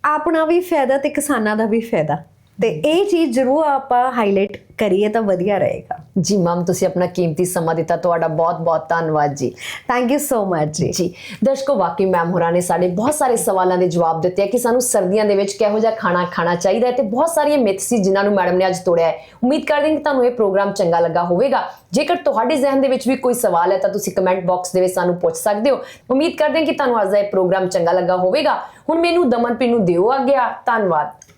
B: ਆਪਣਾ ਵੀ ਫਾਇਦਾ ਤੇ ਕਿਸਾਨਾਂ ਦਾ ਵੀ ਫਾਇਦਾ। ਤੇ ਇਹ ਚੀਜ਼ ਜ਼ਰੂਰ ਆਪਾਂ ਹਾਈਲਾਈਟ ਕਰੀਏ ਤਾਂ ਵਧੀਆ ਰਹੇਗਾ।
A: ਜੀ ਮੈਮ ਤੁਸੀਂ ਆਪਣਾ ਕੀਮਤੀ ਸਮਾਂ ਦਿੱਤਾ ਤੁਹਾਡਾ ਬਹੁਤ-ਬਹੁਤ ਧੰਨਵਾਦ ਜੀ।
B: ਥੈਂਕ ਯੂ ਸੋ ਮਚ ਜੀ।
A: ਜੀ। ਦਰਸ਼ਕੋ ਵਾਕਈ ਮੈਮ ਹੋਰਾਂ ਨੇ ਸਾਡੇ ਬਹੁਤ ਸਾਰੇ ਸਵਾਲਾਂ ਦੇ ਜਵਾਬ ਦਿੱਤੇ ਆ ਕਿ ਸਾਨੂੰ ਸਰਦੀਆਂ ਦੇ ਵਿੱਚ ਕਿਹੋ ਜਿਹਾ ਖਾਣਾ ਖਾਣਾ ਚਾਹੀਦਾ ਹੈ ਤੇ ਬਹੁਤ ਸਾਰੀਆਂ ਮਿੱਥ ਸੀ ਜਿਨ੍ਹਾਂ ਨੂੰ ਮੈਡਮ ਨੇ ਅੱਜ ਤੋੜਿਆ ਹੈ। ਉਮੀਦ ਕਰਦੇ ਹਾਂ ਕਿ ਤੁਹਾਨੂੰ ਇਹ ਪ੍ਰੋਗਰਾਮ ਚੰਗਾ ਲੱਗਾ ਹੋਵੇਗਾ। ਜੇਕਰ ਤੁਹਾਡੇ ਜ਼ਿਹਨ ਦੇ ਵਿੱਚ ਵੀ ਕੋਈ ਸਵਾਲ ਹੈ ਤਾਂ ਤੁਸੀਂ ਕਮੈਂਟ ਬਾਕਸ ਦੇ ਵਿੱਚ ਸਾਨੂੰ ਪੁੱਛ ਸਕਦੇ ਹੋ। ਉਮੀਦ ਕਰਦੇ ਹਾਂ ਕਿ ਤੁਹਾਨੂੰ ਅੱਜ ਦਾ ਇਹ ਪ੍ਰੋਗਰਾਮ ਚੰਗਾ ਲੱਗਾ ਹੋਵੇਗਾ। ਹੁਣ ਮੈਨੂੰ ਦਮਨਪ੍ਰੀਤ ਨੂੰ ਦਿਓ ਆ। ਗਿਆ ਧੰਨਵਾਦ।